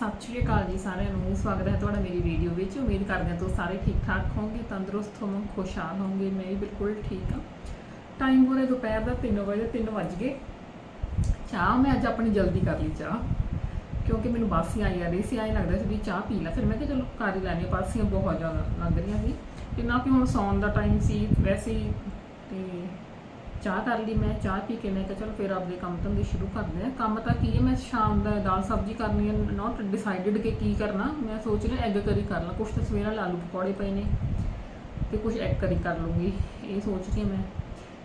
ਸਤਿ ਸ਼੍ਰੀ ਅਕਾਲ ਜੀ ਸਾਰਿਆਂ ਨੂੰ। ਸਵਾਗਤ ਹੈ ਤੁਹਾਡਾ ਮੇਰੀ ਵੀਡੀਓ ਵਿੱਚ। ਉਮੀਦ ਕਰਦੇ ਹਾਂ ਤੁਸੀਂ ਸਾਰੇ ਠੀਕ ਠਾਕ ਹੋਵੋਗੇ, ਤੰਦਰੁਸਤ ਹੋਵੋਗੇ, ਖੁਸ਼ਹਾਲ ਹੋਵੋਗੇ। ਮੈਂ ਵੀ ਬਿਲਕੁਲ ਠੀਕ ਹਾਂ। ਟਾਈਮ ਹੋ ਰਿਹਾ ਦੁਪਹਿਰ ਦਾ 3 ਵਜੇ 3 ਵੱਜ ਗਏ। ਚਾਹ ਮੈਂ ਅੱਜ ਆਪਣੀ ਜਲਦੀ ਕਰ ਲਈ ਚਾਹ, ਕਿਉਂਕਿ ਮੈਨੂੰ ਬਾਸੀ ਆਈ ਆ ਰਹੀ ਸੀ। ਆਈ ਲੱਗਦਾ ਸੀ ਵੀ ਚਾਹ ਪੀ ਲੈ। ਫਿਰ ਮੈਂ ਕਿਹਾ ਚਲੋ ਕਰ ਹੀ ਲੈਣੀ ਬਾਸੀਆਂ ਬਹੁਤ ਜ਼ਿਆਦਾ ਲੱਗ ਰਹੀਆਂ ਸੀ। ਤੇ ਨਾ ਕਿ ਹੁਣ ਸੌਣ ਦਾ ਟਾਈਮ ਸੀ, ਵੈਸੇ ਹੀ ਤੇ ਚਾਹ ਕਰ ਲਈ, ਮੈਂ ਚਾਹ ਪੀ ਕੇ ਮੈਂ ਕਿਹਾ ਚਲੋ ਫਿਰ ਆਪਦੇ ਕੰਮ ਧੰਦੇ ਸ਼ੁਰੂ ਕਰਦੇ ਆ। ਕੰਮ ਤਾਂ ਕੀ ਹੈ, ਮੈਂ ਸ਼ਾਮ ਦਾ ਦਾਲ ਸਬਜ਼ੀ ਕਰਨੀ ਹੈ ਨਾਟ ਡਿਸਾਈਡਡ ਕਿ ਕੀ ਕਰਨਾ। ਮੈਂ ਸੋਚ ਰਹੀ ਐਗ ਕਰੀ ਕਰ ਲਾਂ। ਕੁਛ ਤਾਂ ਸਵੇਰਾ ਲਾਲੂ ਪਕੌੜੇ ਪਏ ਨੇ ਤੇ ਕੁਝ ਐਗ ਕਰੀ ਕਰ ਲੂੰਗੀ। ਇਹ ਸੋਚ ਰਹੀ ਮੈਂ।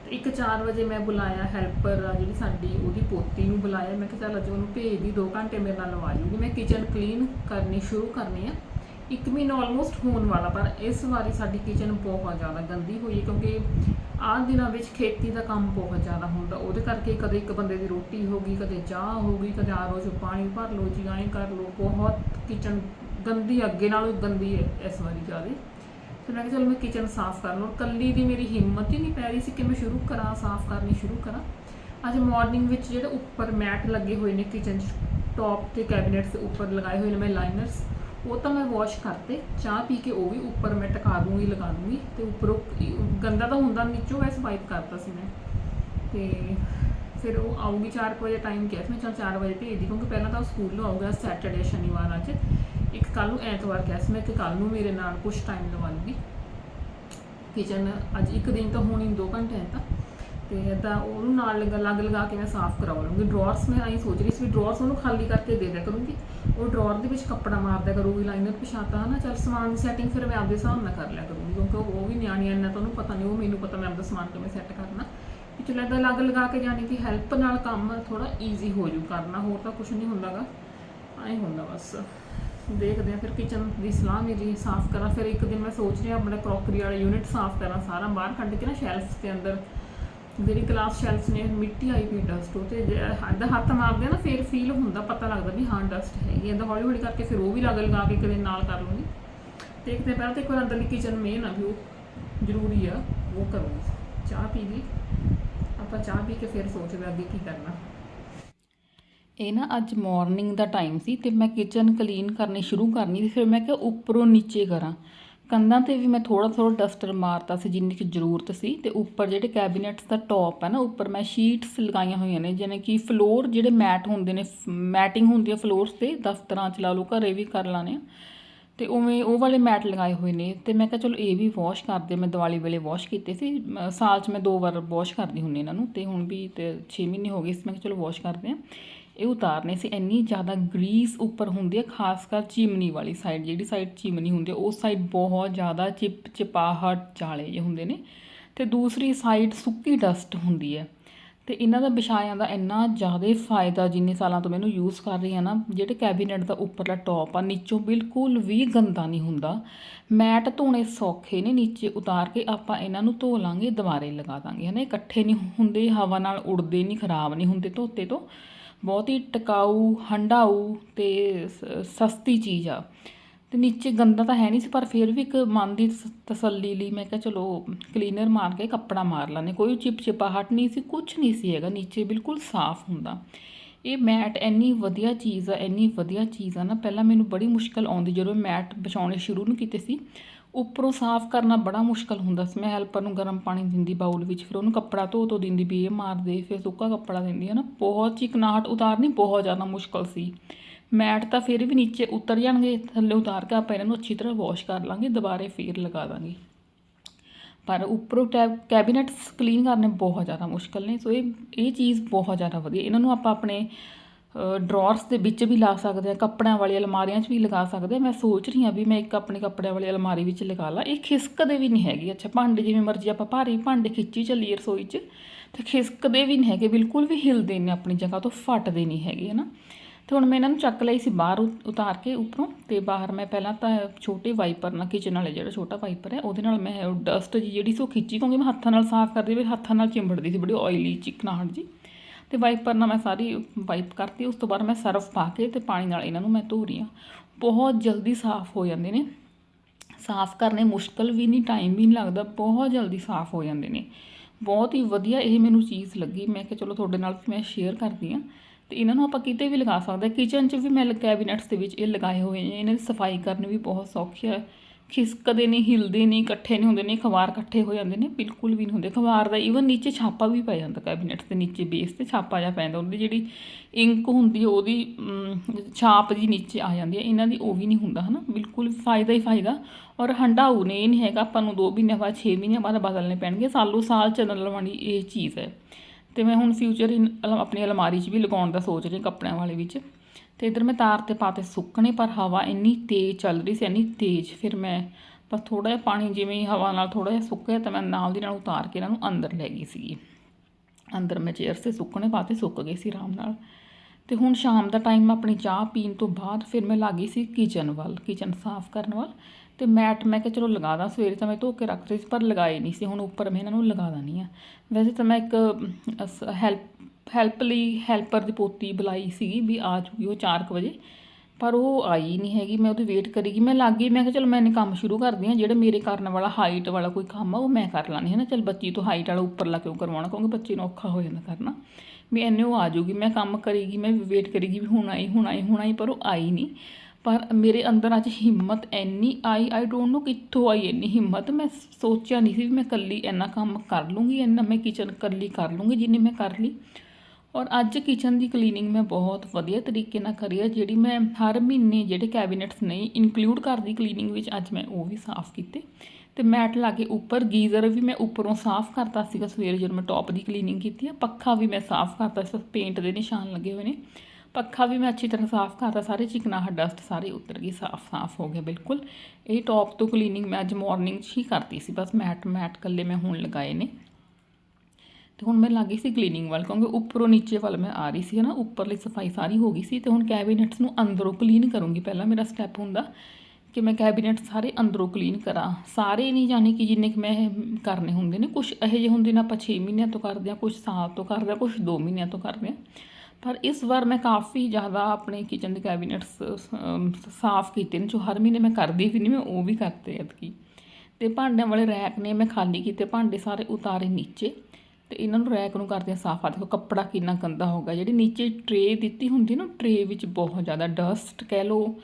ਤੇ ਇੱਕ 4 ਵਜੇ ਮੈਂ ਬੁਲਾਇਆ ਹੈਲਪਰ ਆ ਜਿਹੜੀ ਸਾਡੀ, ਉਹਦੀ ਪੋਤੀ ਨੂੰ ਬੁਲਾਇਆ। ਮੈਂ ਕਿਹਾ ਚੱਲ ਅੱਜ ਉਹਨੂੰ ਭੇਜ ਦੀ 2 ਘੰਟੇ ਮੇਰੇ ਨਾਲ ਲਵਾ ਜੂਗੀ। ਮੈਂ ਕਿਚਨ ਕਲੀਨ ਕਰਨੀ, ਸ਼ੁਰੂ ਕਰਨੀ ਆ। ਇੱਕ ਮਹੀਨਾ ਆਲਮੋਸਟ ਹੋਣ ਵਾਲਾ, ਪਰ ਇਸ ਵਾਰੀ ਸਾਡੀ ਕਿਚਨ ਬਹੁਤ ਜ਼ਿਆਦਾ ਗੰਦੀ ਹੋਈ ਹੈ, ਕਿਉਂਕਿ ਆਹ ਦਿਨਾਂ ਵਿੱਚ ਖੇਤੀ ਦਾ ਕੰਮ ਬਹੁਤ ਜ਼ਿਆਦਾ ਹੁੰਦਾ। ਉਹਦੇ ਕਰਕੇ ਕਦੇ ਇੱਕ ਬੰਦੇ ਦੀ ਰੋਟੀ ਹੋ ਗਈ, ਕਦੇ ਚਾਹ ਹੋ ਗਈ, ਕਦੇ ਆਰੋ ਚ ਪਾਣੀ ਭਰ ਲਓ ਜੀ, ਐਂ ਕਰ ਲਓ। ਬਹੁਤ ਕਿਚਨ ਗੰਦੀ, ਅੱਗੇ ਨਾਲੋਂ ਗੰਦੀ ਹੈ ਇਸ ਵਾਰੀ ਜ਼ਿਆਦਾ। ਫਿਰ ਮੈਂ ਕਿਹਾ ਚਲ ਮੈਂ ਕਿਚਨ ਸਾਫ਼ ਕਰ ਲਵਾਂ। ਕੱਲੀ ਦੀ ਮੇਰੀ ਹਿੰਮਤ ਹੀ ਨਹੀਂ ਪੈ ਰਹੀ ਸੀ ਕਿ ਮੈਂ ਸ਼ੁਰੂ ਕਰਾਂ, ਸਾਫ਼ ਕਰਨੀ ਸ਼ੁਰੂ ਕਰਾਂ। ਅੱਜ ਮਾਰਨਿੰਗ ਵਿੱਚ ਜਿਹੜੇ ਉੱਪਰ ਮੈਟ ਲੱਗੇ ਹੋਏ ਨੇ ਕਿਚਨ 'ਚ ਟੌਪ ਤੇ ਕੈਬਨਿਟਸ ਦੇ ਉੱਪਰ ਲਗਾਏ ਹੋਏ ਨੇ, ਮੈਂ ਲਾਈਨਰਸ ਉਹ ਤਾਂ ਮੈਂ ਵਾਸ਼ ਕਰਤੇ, ਚਾਹ ਪੀ ਕੇ ਉਹ ਵੀ ਉੱਪਰ ਮੈਂ ਟਕਾ ਦੂੰਗੀ, ਲਗਾ ਦੂੰਗੀ ਤੇ ਉੱਪਰੋਂ ਗੰਦਾ ਤਾਂ ਹੁੰਦਾ ਨੀਚੋਂ ਵੈਸੇ ਵਾਈਪ ਕਰਤਾ ਸੀ ਮੈਂ। ਤੇ ਫਿਰ ਉਹ ਆਊਗੀ 4 ਵਜੇ ਟਾਈਮ ਕਿਹਾ ਸੀ ਮੈਂ, ਚਲ 4 ਵਜੇ ਭੇਜ ਦੀ, ਕਿਉਂਕਿ ਪਹਿਲਾਂ ਤਾਂ ਉਹ ਸਕੂਲ ਆਊਗਾ ਸੈਟਰਡੇ ਸ਼ਨੀਵਾਰ ਅੱਜ। ਇੱਕ ਕੱਲ ਨੂੰ ਐਤਵਾਰ ਕਿਹਾ ਸੀ ਮੈਂ ਕਿ ਕੱਲ ਨੂੰ ਮੇਰੇ ਨਾਲ ਕੁਝ ਟਾਈਮ ਲਵਾ ਲੂਗੀ ਕਿਚਨ ਅੱਜ ਇੱਕ ਦਿਨ ਤਾਂ ਹੋਣੀ 2 ਘੰਟੇ ਹੈ ਤਾਂ। ਤੇ ਤਾਂ ਉਹਨੂੰ ਨਾਲ ਲਗਾ ਲਗਾ ਕੇ ਮੈਂ ਸਾਫ਼ ਕਰਵਾ ਲੂੰਗੀ ਡਰਾਅਰਸ ਮੈਂ ਆਈ ਸੋਚ ਰਹੀ ਸੀ ਵੀ ਡਰਾਅਰਸ ਉਹਨੂੰ ਖਾਲੀ ਕਰਕੇ ਦੇ ਦਿਆ ਕਰੂੰਗੀ। ਉਹ ਡਰਾਅਰ ਦੇ ਵਿੱਚ ਕੱਪੜਾ ਮਾਰ ਕਰੂਗੀ ਲਾਈਨਰ ਪਿਛਾਤਾ ਹਨਾ ਚੱਲ ਸਮਾਨ ਦੀ ਸੈਟਿੰਗ ਫਿਰ ਮੈਂ ਆਪਦੇ ਹਿਸਾਬ ਨਾਲ ਕਰ ਲਿਆ ਕਰੂੰਗੀ, ਕਿਉਂਕਿ ਉਹ ਉਹ ਵੀ ਨਿਆਣੀ ਇੰਨਾ ਤਾਂ ਉਹਨੂੰ ਪਤਾ ਨਹੀਂ, ਉਹ ਮੈਨੂੰ ਪਤਾ ਮੈਂ ਆਪਦਾ ਸਮਾਨ ਕਿਵੇਂ ਸੈੱਟ ਕਰਨਾ। ਵੀ ਚਲੋ ਏਦਾਂ ਲੱਗ ਲਗਾ ਕੇ ਜਾਣੀ ਕਿ ਹੈਲਪ ਨਾਲ ਕੰਮ ਥੋੜਾ ਈਜ਼ੀ ਹੋ ਜੂ ਕਰਨਾ, ਹੋਰ ਤਾਂ ਕੁਝ ਨਹੀਂ ਹੁੰਦਾਗਾ। ਐਂ ਹੁੰਦਾ ਬਸ। ਦੇਖਦੇ ਆ ਫਿਰ ਕਿਚਨ ਦੀ ਸਲਾਹ ਮਿਲੀ, ਸਾਫ਼ ਕਰਾਂ, ਫਿਰ ਇੱਕ ਦਿਨ ਮੈਂ ਸੋਚ ਰਿਹਾ ਹਾਂ ਆਪਣਾ ਕਰੋਕਰੀ ਵਾਲਾ ਯੂਨਿਟ ਸਾਫ਼ ਕਰਾਂ, ਸਾਰਾ ਬਾਹਰ ਕੱਢ ਕੇ ਨਾ ਸ਼ੈਲਫਸ ਦੇ ਅੰਦਰ ਜਿਹੜੀ ਗਲਾਸ ਸ਼ੈਲਫਸ ਨੇ, ਮਿੱਟੀ ਆਈ ਪਈ ਡਸਟ ਉਹ ਤੇ ਜੇ ਹੱਥ ਮਾਰਦੇ ਨਾ, ਫਿਰ ਫੀਲ ਹੁੰਦਾ, ਪਤਾ ਲੱਗਦਾ ਵੀ ਹਾਂ ਡਸਟ ਹੈਗੀ ਇਹਦਾ ਹੌਲੀ ਹੌਲੀ ਕਰਕੇ ਫਿਰ ਉਹ ਵੀ ਲੱਗ ਲਗਾ ਕੇ ਕਦੇ ਨਾਲ ਕਰ ਲੂੰਗੀ ਦੇਖਦੇ ਪਹਿਲਾਂ ਤੇ ਇੱਕ ਵਾਰ ਅੰਦਰਲੀ ਕਿਚਨ ਮੇਨ ਆ ਵੀ ਉਹ ਜ਼ਰੂਰੀ ਆ, ਉਹ ਕਰੂੰਗੀ। ਚਾਹ ਪੀ ਲਈ। ਆਪਾਂ ਚਾਹ ਪੀ ਕੇ ਫਿਰ ਸੋਚਦੇ ਅੱਗੇ ਕੀ ਕਰਨਾ। ਇਹ ਨਾ ਅੱਜ ਮਾਰਨਿੰਗ ਦਾ ਟਾਈਮ ਸੀ ਤੇ ਮੈਂ ਕਿਚਨ ਕਲੀਨ ਕਰਨੀ ਸ਼ੁਰੂ ਕਰਨੀ ਸੀ, ਫਿਰ ਮੈਂ ਕਿਹਾ ਉੱਪਰੋਂ ਨੀਚੇ ਕਰਾਂ। ਕੰਧਾਂ ਤੇ ਵੀ ਮੈਂ ਥੋੜਾ ਥੋੜਾ ਡਸਟਰ ਮਾਰਤਾ ਸੀ, ਜਿੰਨੀ ਕਿ ਜ਼ਰੂਰਤ ਸੀ ਤੇ ਉੱਪਰ ਜਿਹੜੇ ਕੈਬਨਿਟਸ ਦਾ ਟੌਪ ਹੈ ਨਾ, ਉੱਪਰ ਮੈਂ ਸ਼ੀਟਸ ਲਗਾਈਆਂ ਹੋਈਆਂ ਨੇ ਜਿਵੇਂ ਕਿ ਫਲੋਰ ਜਿਹੜੇ ਮੈਟ ਹੁੰਦੇ ਨੇ ਮੈਟਿੰਗ ਹੁੰਦੀ ਹੈ ਫਲੋਰਸ ਤੇ, ਦਫ਼ਤਰਾਂ ਚ ਲਾ ਲਓ, ਘਰੇ ਵੀ ਕਰ ਲਾਣੇ ਆ। ਤੇ ਉਵੇਂ ਉਹ ਵਾਲੇ ਮੈਟ ਲਗਾਏ ਹੋਏ ਨੇ, ਤੇ ਮੈਂ ਕਿਹਾ ਚਲੋ ਇਹ ਵੀ ਵਾਸ਼ ਕਰਦੇ ਮੈਂ ਦੀਵਾਲੀ ਵੇਲੇ ਵਾਸ਼ ਕੀਤੇ ਸੀ, ਮ- ਸਾਲ 'ਚ ਮੈਂ ਦੋ ਵਾਰ ਵਾਸ਼ ਕਰਦੀ ਹੁੰਦੀ ਇਹਨਾਂ ਨੂੰ, ਤੇ ਹੁਣ ਵੀ ਤੇ 6 ਮਹੀਨੇ ਹੋ ਗਏ ਸੀ ਮੈਂ ਕਿਹਾ ਚਲੋ ਵਾਸ਼ ਕਰਦੇ ਆ ਇਹ ਉਤਾਰਨੇ ਸੀ। ਇੰਨੀ ਜ਼ਿਆਦਾ ਗਰੀਸ ਉੱਪਰ ਹੁੰਦੀ ਹੈ ਖਾਸ ਕਰ ਚਿਮਨੀ ਵਾਲੀ ਸਾਈਡ ਜਿਹੜੀ ਸਾਈਡ ਚਿਮਨੀ ਹੁੰਦੀ ਹੈ ਉਸ ਸਾਈਡ ਬਹੁਤ ਜ਼ਿਆਦਾ ਚਿਪ, ਚਿਪਾਹਟ ਚਾਲੇ ਜਿਹੇ ਹੁੰਦੇ ਨੇ। ਤੇ ਦੂਸਰੀ ਸਾਈਡ ਸੁੱਕੀ ਡਸਟ ਹੁੰਦੀ ਹੈ ਤੇ ਇਹਨਾਂ ਦਾ ਵਿਛਾਇਆਂ ਦਾ ਇੰਨਾ ਜ਼ਿਆਦਾ ਫਾਇਦਾ ਜਿੰਨੇ ਸਾਲਾਂ ਤੋਂ ਮੈਨੂੰ ਯੂਜ਼ ਕਰ ਰਹੀ ਹਾਂ ਨਾ, ਜਿਹੜੇ ਕੈਬਨਿਟ ਦਾ ਉੱਪਰਲਾ ਟੌਪ ਆ, ਨੀਚੋਂ ਬਿਲਕੁਲ ਵੀ ਗੰਦਾ ਨਹੀਂ ਹੁੰਦਾ। ਮੈਟ ਧੋਣੇ ਸੌਖੇ ਨੇ ਨੀਚੇ, ਉਤਾਰ ਕੇ ਆਪਾਂ ਇਹਨਾਂ ਨੂੰ ਧੋ ਲਾਂਗੇ, ਦੁਬਾਰੇ ਲਗਾ ਦਾਂਗੇ। ਹਨਾ, ਇਕੱਠੇ ਨਹੀਂ ਹੁੰਦੇ, ਹਵਾ ਨਾਲ ਉੜਦੇ ਨਹੀਂ, ਖਰਾਬ ਨਹੀਂ ਹੁੰਦੇ ਧੋਤੇ ਤੋਂ। ਬਹੁਤ ਹੀ ਟਿਕਾਊ ਹੰਡਾਊ ਤੇ ਸ- ਸਸਤੀ ਚੀਜ਼ ਆ। ਤੇ ਨੀਚੇ ਗੰਦਾ ਤਾਂ ਹੈ ਨਹੀਂ ਸੀ, ਪਰ ਫਿਰ ਵੀ ਇੱਕ ਮਨ ਦੀ ਤਸ- ਤਸੱਲੀ ਲਈ ਮੈਂ ਕਿਹਾ ਚਲੋ ਕਲੀਨਰ ਮਾਰ ਕੇ ਕੱਪੜਾ ਮਾਰ ਲਾਂਗੇ ਕੋਈ ਚਿਪਚਿਪਾਹਟ ਨਹੀਂ ਸੀ ਕੁਝ ਨਹੀਂ ਸੀ ਹੈਗਾ। ਨੀਚੇ ਬਿਲਕੁਲ ਸਾਫ਼ ਹੁੰਦਾ। ਇਹ ਮੈਟ ਇੰਨੀ ਵਧੀਆ ਚੀਜ਼ ਆ, ਇੰਨੀ ਵਧੀਆ ਚੀਜ਼ ਆ ਨਾ, ਪਹਿਲਾਂ ਮੈਨੂੰ ਬੜੀ ਮੁਸ਼ਕਲ ਆਉਂਦੀ ਜਦੋਂ ਮੈਟ ਵਿਛਾਉਣੇ ਸ਼ੁਰੂ ਨੂੰ ਕੀਤੇ ਸੀ। ਉੱਪਰੋਂ ਸਾਫ਼ ਕਰਨਾ ਬੜਾ ਮੁਸ਼ਕਲ ਹੁੰਦਾ ਸੀ। ਮੈਂ ਹੈਲਪਰ ਨੂੰ ਗਰਮ ਪਾਣੀ ਦਿੰਦੀ ਬਾਉਲ ਵਿੱਚ, ਫਿਰ ਉਹਨੂੰ ਕੱਪੜਾ ਧੋ ਧੋ ਦਿੰਦੀ ਵੀ ਇਹ ਮਾਰ ਦੇ ਫਿਰ ਸੁੱਕਾ ਕੱਪੜਾ ਦਿੰਦੀ ਹੈ ਨਾ ਬਹੁਤ ਚਿਕਨਾਹਟ ਉਤਾਰਨੀ ਬਹੁਤ ਜ਼ਿਆਦਾ ਮੁਸ਼ਕਲ ਸੀ। ਮੈਟ ਤਾਂ ਫਿਰ ਵੀ ਨੀਚੇ ਉਤਰ ਜਾਣਗੇ, ਥੱਲੇ ਉਤਾਰ ਕੇ ਆਪਾਂ ਇਹਨਾਂ ਨੂੰ ਅੱਛੀ ਤਰ੍ਹਾਂ ਵਾਸ਼ ਕਰ ਲਾਂਗੇ, ਦੁਬਾਰੇ ਫੇਰ ਲਗਾ ਦਾਂਗੇ। ਪਰ ਉੱਪਰੋਂ ਟੈਬ ਕੈਬਨਿਟਸ ਕਲੀਨ ਕਰਨੇ ਬਹੁਤ ਜ਼ਿਆਦਾ ਮੁਸ਼ਕਲ ਨੇ, ਸੋ ਇਹ ਇਹ ਚੀਜ਼ ਬਹੁਤ ਜ਼ਿਆਦਾ ਵਧੀਆ। ਇਹਨਾਂ ਨੂੰ ਆਪਾਂ ਆਪਣੇ ਡਰਾਅਰਸ ਦੇ ਵਿੱਚ ਵੀ ਲਾ ਸਕਦੇ ਆ, ਕੱਪੜਿਆਂ ਵਾਲੀ ਅਲਮਾਰੀਆਂ 'ਚ ਵੀ ਲਗਾ ਸਕਦੇ ਆ। ਮੈਂ ਸੋਚ ਰਹੀ ਹਾਂ ਵੀ ਮੈਂ ਇੱਕ ਆਪਣੇ ਕੱਪੜਿਆਂ ਵਾਲੀ ਅਲਮਾਰੀ ਵਿੱਚ ਲਗਾ ਲਾਂ। ਇਹ ਖਿਸਕਦੇ ਵੀ ਨਹੀਂ ਹੈਗੀ। ਅੱਛਾ, ਭਾਂਡੇ ਜਿਵੇਂ ਮਰਜ਼ੀ ਆਪਾਂ ਭਾਰੀ ਭਾਂਡੇ ਖਿੱਚੀ ਚੱਲੀਏ ਰਸੋਈ 'ਚ, ਤੇ ਖਿਸਕਦੇ ਵੀ ਨਹੀਂ ਹੈਗੇ, ਬਿਲਕੁਲ ਵੀ ਹਿਲਦੇ ਨੇ ਆਪਣੀ ਜਗ੍ਹਾ ਤੋਂ, ਫਟਦੇ ਨਹੀਂ ਹੈਗੇ, ਹਨਾ। ਤੇ ਹੁਣ ਮੈਂ ਇਹਨਾਂ ਨੂੰ ਚੱਕ ਲਈ ਸੀ ਬਾਹਰ ਉ- ਉਤਾਰ ਕੇ ਉੱਪਰੋਂ, ਤੇ ਬਾਹਰ ਮੈਂ ਪਹਿਲਾਂ ਤਾਂ ਛੋਟੇ ਵਾਈਪਰ ਨਾਲ ਕਿਚਨ ਵਾਲੇ ਜਿਹੜਾ ਛੋਟਾ ਵਾਈਪਰ ਹੈ, ਉਹਦੇ ਨਾਲ ਮੈਂ ਡਸਟ ਜੀ ਜਿਹੜੀ ਸੋ ਖਿੱਚੀ, ਕਿਉਂਕਿ ਮੈਂ ਹੱਥਾਂ ਨਾਲ ਸਾਫ਼ ਕਰਦੀ ਵੀ ਹੱਥਾਂ ਨਾਲ ਚਿੰਬੜਦੀ ਸੀ, ਬੜੀ ਆਇਲੀ ਚਿਕਨਾਹਟ ਜੀ ਤੇ ਵਾਈਪਰ ਨਾਲ ਮੈਂ ਸਾਰੀ ਵਾਈਪ ਕਰਤੀ, ਉਸ ਤੋਂ ਬਾਅਦ ਮੈਂ ਸਰਫ ਪਾ ਕੇ ਤੇ ਪਾਣੀ ਨਾਲ ਇਹਨਾਂ ਨੂੰ ਮੈਂ ਧੋ ਰਹੀ ਹਾਂ। ਬਹੁਤ ਜਲਦੀ ਸਾਫ਼ ਹੋ ਜਾਂਦੇ ਨੇ। ਸਾਫ਼ ਕਰਨੇ ਮੁਸ਼ਕਲ ਵੀ ਨਹੀਂ ਟਾਈਮ ਵੀ ਨਹੀਂ ਲੱਗਦਾ, ਬਹੁਤ ਜਲਦੀ ਸਾਫ਼ ਹੋ ਜਾਂਦੇ ਨੇ। ਬਹੁਤ ਹੀ ਵਧੀਆ ਇਹ ਮੈਨੂੰ ਚੀਜ਼ ਲੱਗੀ। ਮੈਂ ਕਿਹਾ ਚਲੋ ਤੁਹਾਡੇ ਨਾਲ ਵੀ ਮੈਂ ਸ਼ੇਅਰ ਕਰਦੀ ਹਾਂ। ਤੇ ਇਹਨਾਂ ਨੂੰ ਆਪਾਂ ਕਿਤੇ ਵੀ ਲਗਾ ਸਕਦੇ ਕਿਚਨ 'ਚ ਵੀ ਮੈਂ ਕੈਬਿਨਟਸ ਦੇ ਵਿੱਚ ਇਹ ਲਗਾਏ ਹੋਏ ਨੇ। ਇਹਨਾਂ ਦੀ ਸਫ਼ਾਈ ਕਰਨੀ ਵੀ ਬਹੁਤ ਸੌਖੀ ਹੈ। ਖਿਸਕਦੇ ਨਹੀਂ ਹਿਲਦੇ ਨਹੀਂ, ਇਕੱਠੇ ਨਹੀਂ ਹੁੰਦੇ, ਨਹੀਂ ਖਵਾਰ ਇਕੱਠੇ ਹੋ ਜਾਂਦੇ ਨੇ, ਬਿਲਕੁਲ ਵੀ ਨਹੀਂ ਹੁੰਦੇ। ਖਵਾਰ ਦਾ ਈਵਨ ਨੀਚੇ ਛਾਪਾ ਵੀ ਪੈ ਜਾਂਦਾ ਕੈਬਿਨਟ ਦੇ ਨੀਚੇ ਬੇਸ ਤੇ ਛਾਪਾ ਜਾ ਪੈਂਦਾ, ਉਹਦੀ ਜਿਹੜੀ ਇੰਕ ਹੁੰਦੀ ਹੈ ਉਹਦੀ ਛਾਪ ਜੀ ਨੀਚੇ ਆ ਜਾਂਦੀ ਹੈ ਇਹਨਾਂ ਦੀ ਉਹ ਵੀ ਨਹੀਂ ਹੁੰਦਾ, ਹਨਾ? ਬਿਲਕੁਲ ਫਾਇਦਾ ਹੀ ਫਾਇਦਾ। ਔਰ ਹੰਡਾਊ ਨੇ, ਇਹ ਨਹੀਂ ਹੈਗਾ, ਆਪਾਂ ਨੂੰ 2 ਮਹੀਨੇ ਬਾਅਦ 6 ਮਹੀਨੇ ਬਾਅਦ ਬਦਲਣੇ ਪੈਣਗੇ, ਸਾਲੋ ਸਾਲ ਚੱਲਣ ਵਾਲੀ ਇਹ ਚੀਜ਼ ਹੈ। ਤੇ ਮੈਂ ਹੁਣ ਫਿਊਚਰ ਇਨ ਅਲ- ਆਪਣੀ ਅਲਮਾਰੀ 'ਚ ਵੀ ਲਗਾਉਣ ਦਾ ਸੋਚ ਰਹੀ ਕੱਪੜਿਆਂ ਵਾਲੇ ਵਿੱਚ। ਤੇ ਇਧਰ ਮੈਂ ਤਾਰ ਤੇ ਪਾਤੇ ਸੁੱਕਣੇ, ਪਰ ਹਵਾ ਇੰਨੀ ਤੇਜ਼ ਚੱਲ ਰਹੀ ਸੀ, ਇੰਨੀ ਤੇਜ਼। ਫਿਰ ਮੈਂ ਬਸ ਥੋੜਾ ਜਿਹਾ ਪਾਣੀ, ਜਿਵੇਂ ਹਵਾ ਨਾਲ ਥੋੜਾ ਜਿਹਾ ਸੁੱਕਿਆ ਤਾਂ ਮੈਂ ਨਾਲ ਦੀ ਨਾਲ ਉਤਾਰ ਕੇ ਇਹਨਾਂ ਨੂੰ ਅੰਦਰ ਲੈ ਗਈ ਸੀਗੀ। ਅੰਦਰ ਮੈਂ ਚੇਅਰ 'ਤੇ ਸੁੱਕਣੇ ਪਾਤੇ ਸੁੱਕ ਗਏ ਸੀ ਆਰਾਮ ਨਾਲ। ਤੇ ਹੁਣ ਸ਼ਾਮ ਦਾ ਟਾਈਮ ਆਪਣੀ ਚਾਹ ਪੀਣ ਤੋਂ ਬਾਅਦ ਫਿਰ ਮੈਂ ਲੱਗੀ ਸੀ ਕਿਚਨ ਵੱਲ, ਕਿਚਨ ਸਾਫ਼ ਕਰਨ ਵੱਲ। ਤੇ ਮੈਟ ਮੈਂ ਕਿਹਾ ਚਲੋ ਲਗਾ ਦਾਂ, ਸਵੇਰੇ ਤਾਂ ਮੈਂ ਧੋ ਕੇ ਰੱਖਦੇ ਸੀ, ਪਰ ਲਗਾਏ ਨਹੀਂ ਸੀ। ਹੁਣ ਉੱਪਰ ਮੈਂ ਇਹਨਾਂ ਨੂੰ ਲਗਾ ਦਾਂ ਨਹੀਂ ਆ ਵੈਸੇ ਤਾਂ ਮੈਂ ਇੱਕ ਹੈਲਪ ਹੈਲਪ ਲਈ ਹੈਲਪਰ ਦੀ ਪੋਤੀ ਬੁਲਾਈ ਸੀਗੀ ਵੀ ਆ ਜੂਗੀ ਉਹ 4 ਵਜੇ। ਪਰ ਉਹ ਆਈ ਨਹੀਂ ਹੈਗੀ, ਮੈਂ ਉਹਦੀ ਵੇਟ ਕਰੀਗੀ ਮੈਂ ਲੱਗ ਗਈ, ਮੈਂ ਕਿਹਾ ਚਲ ਮੈਂ ਇਹਨੇ ਕੰਮ ਸ਼ੁਰੂ ਕਰਦੀ ਹਾਂ ਜਿਹੜਾ ਮੇਰੇ ਕਰਨ ਵਾਲਾ ਹਾਈਟ ਵਾਲਾ ਕੋਈ ਕੰਮ ਆ, ਉਹ ਮੈਂ ਕਰ ਲਾਂਗੀ ਹੈ ਨਾ ਚਲ ਬੱਚੀ ਤੋਂ ਹਾਈਟ ਵਾਲਾ ਉੱਪਰਲਾ ਕਿਉਂ ਕਰਵਾਉਣਾ, ਕਿਉਂਕਿ ਬੱਚੇ ਨੂੰ ਔਖਾ ਹੋ ਜਾਂਦਾ ਕਰਨਾ। ਵੀ ਐਨੇ ਉਹ ਆ ਜਾਊਗੀ ਮੈਂ ਕੰਮ ਕਰੇਗੀ ਮੈਂ ਵੇਟ ਕਰੇਗੀ ਵੀ ਹੁਣ ਆਈ ਹੁਣ ਆਈ ਹੁਣ ਆਈ, ਪਰ ਉਹ ਆਈ ਨਹੀਂ। ਪਰ ਮੇਰੇ ਅੰਦਰ ਅੱਜ ਹਿੰਮਤ ਐਨੀ ਆਈ ਆਈ ਡੋਨਟ ਨੋ ਕਿੱਥੋਂ ਆਈ ਇੰਨੀ ਹਿੰਮਤ। ਮੈਂ ਸੋਚਿਆ ਨਹੀਂ ਸੀ ਵੀ ਮੈਂ ਇਕੱਲੀ ਐਨਾ ਕੰਮ ਕਰ ਲੂੰਗੀ, ਇੰਨਾ ਮੈਂ ਕਿਚਨ ਇਕੱਲੀ ਕਰ ਲੂੰਗੀ, ਜਿੰਨੀ ਮੈਂ ਕਰ ਲਈ। ਔਰ ਅੱਜ ਕਿਚਨ ਦੀ ਕਲੀਨਿੰਗ ਮੈਂ ਬਹੁਤ ਵਧੀਆ ਤਰੀਕੇ ਨਾਲ ਕਰੀ ਹੈ, ਜਿਹੜੀ ਮੈਂ ਹਰ ਮਹੀਨੇ ਜਿਹੜੇ ਕੈਬਿਨਟਸ ਨਹੀਂ ਇਨਕਲੂਡ ਕਰਦੀ ਕਲੀਨਿੰਗ ਵਿੱਚ ਅੱਜ ਮੈਂ ਉਹ ਵੀ ਸਾਫ਼ ਕੀਤੇ। ਤੇ ਮੈਟ ਲਾ ਕੇ ਉੱਪਰ ਗੀਜ਼ਰ ਵੀ ਮੈਂ ਉੱਪਰੋਂ ਸਾਫ਼ ਕਰਤਾ ਸੀਗਾ ਸਵੇਰੇ ਜਦੋਂ ਮੈਂ ਟੌਪ ਦੀ ਕਲੀਨਿੰਗ ਕੀਤੀ ਹੈ, ਪੱਖਾ ਵੀ ਮੈਂ ਸਾਫ਼ ਕਰਤਾ ਸੀ ਪੇਂਟ ਦੇ ਨਿਸ਼ਾਨ ਲੱਗੇ ਹੋਏ ਨੇ। ਪੱਖਾ ਵੀ ਮੈਂ ਅੱਛੀ ਤਰ੍ਹਾਂ ਸਾਫ਼ ਕਰਤਾ, ਸਾਰੇ ਚਿਕਨਾਹਟ ਡਸਟ ਸਾਰੇ ਉਤਰ ਗਈ ਸਾਫ਼ ਸਾਫ਼ ਹੋ ਗਿਆ ਬਿਲਕੁਲ। ਇਹ ਟੌਪ ਤੋਂ ਕਲੀਨਿੰਗ ਮੈਂ ਅੱਜ ਮਾਰਨਿੰਗ 'ਚ ਹੀ ਕਰਤੀ ਸੀ, ਬਸ ਮੈਟ ਮੈਟ ਕੱਲੇ ਮੈਂ ਹੁਣ ਲਗਾਏ ਨੇ। ਤੇ ਹੁਣ ਮੈਂ ਲੱਗ ਗਈ ਸੀ ਕਲੀਨਿੰਗ ਵੱਲ, ਕਿਉਂਕਿ ਉੱਪਰੋਂ ਨੀਚੇ ਵੱਲ ਮੈਂ ਆ ਰਹੀ ਸੀ ਨਾ ਉੱਪਰਲੀ ਸਫ਼ਾਈ ਸਾਰੀ ਹੋ ਗਈ ਸੀ ਤੇ ਹੁਣ ਕੈਬਿਨਟਸ ਨੂੰ ਅੰਦਰੋਂ ਕਲੀਨ ਕਰੂੰਗੀ ਪਹਿਲਾਂ ਮੇਰਾ ਸਟੈਪ ਹੁੰਦਾ ਕਿ ਮੈਂ ਕੈਬਿਨਟ ਸਾਰੇ ਅੰਦਰੋਂ ਕਲੀਨ ਕਰਾਂ। ਸਾਰੇ ਨਹੀਂ ਜਾਣੀ ਕਿ ਜਿੰਨੇ ਕਿ ਮੈਂ ਕਰਨੇ ਹੁੰਦੇ ਨੇ ਕੁਝ ਇਹੋ ਜਿਹੇ ਹੁੰਦੇ ਨੇ ਆਪਾਂ 6 ਮਹੀਨਿਆਂ ਤੋਂ ਕਰਦੇ ਹਾਂ ਕੁਝ ਸਾਲ ਤੋਂ ਕਰਦੇ ਹਾਂ ਕੁਝ 2 ਮਹੀਨਿਆਂ ਤੋਂ ਕਰਦੇ ਹਾਂ। ਪਰ ਇਸ ਵਾਰ ਮੈਂ ਕਾਫੀ ਜ਼ਿਆਦਾ ਆਪਣੇ ਕਿਚਨ ਦੇ ਕੈਬਿਨਟਸ ਸਾਫ਼ ਕੀਤੇ ਨੇ, ਜੋ ਹਰ ਮਹੀਨੇ ਮੈਂ ਕਰਦੀ ਵੀ ਨਹੀਂ ਮੈਂ ਉਹ ਵੀ ਕਰਤੇ ਐਤਕੀ। ਤੇ ਭਾਂਡਿਆਂ ਵਾਲੇ ਰੈਕ ਨੇ, ਮੈਂ ਖਾਲੀ ਕੀਤੇ, ਭਾਂਡੇ ਸਾਰੇ ਉਤਾਰੇ ਨੀਚੇ। ਤੇ ਇਹਨਾਂ ਨੂੰ ਰੈਕ ਨੂੰ ਕਰਦੇ ਆ ਸਾਫ਼ ਆ। ਦੇਖੋ ਕੱਪੜਾ ਕਿੰਨਾ ਗੰਦਾ ਹੋ ਜਿਹੜੀ ਨੀਚੇ ਟਰੇ ਦਿੱਤੀ ਹੁੰਦੀ ਨਾ ਟਰੇ ਵਿੱਚ ਬਹੁਤ ਜ਼ਿਆਦਾ ਡਸਟ ਕਹਿ ਲਓ।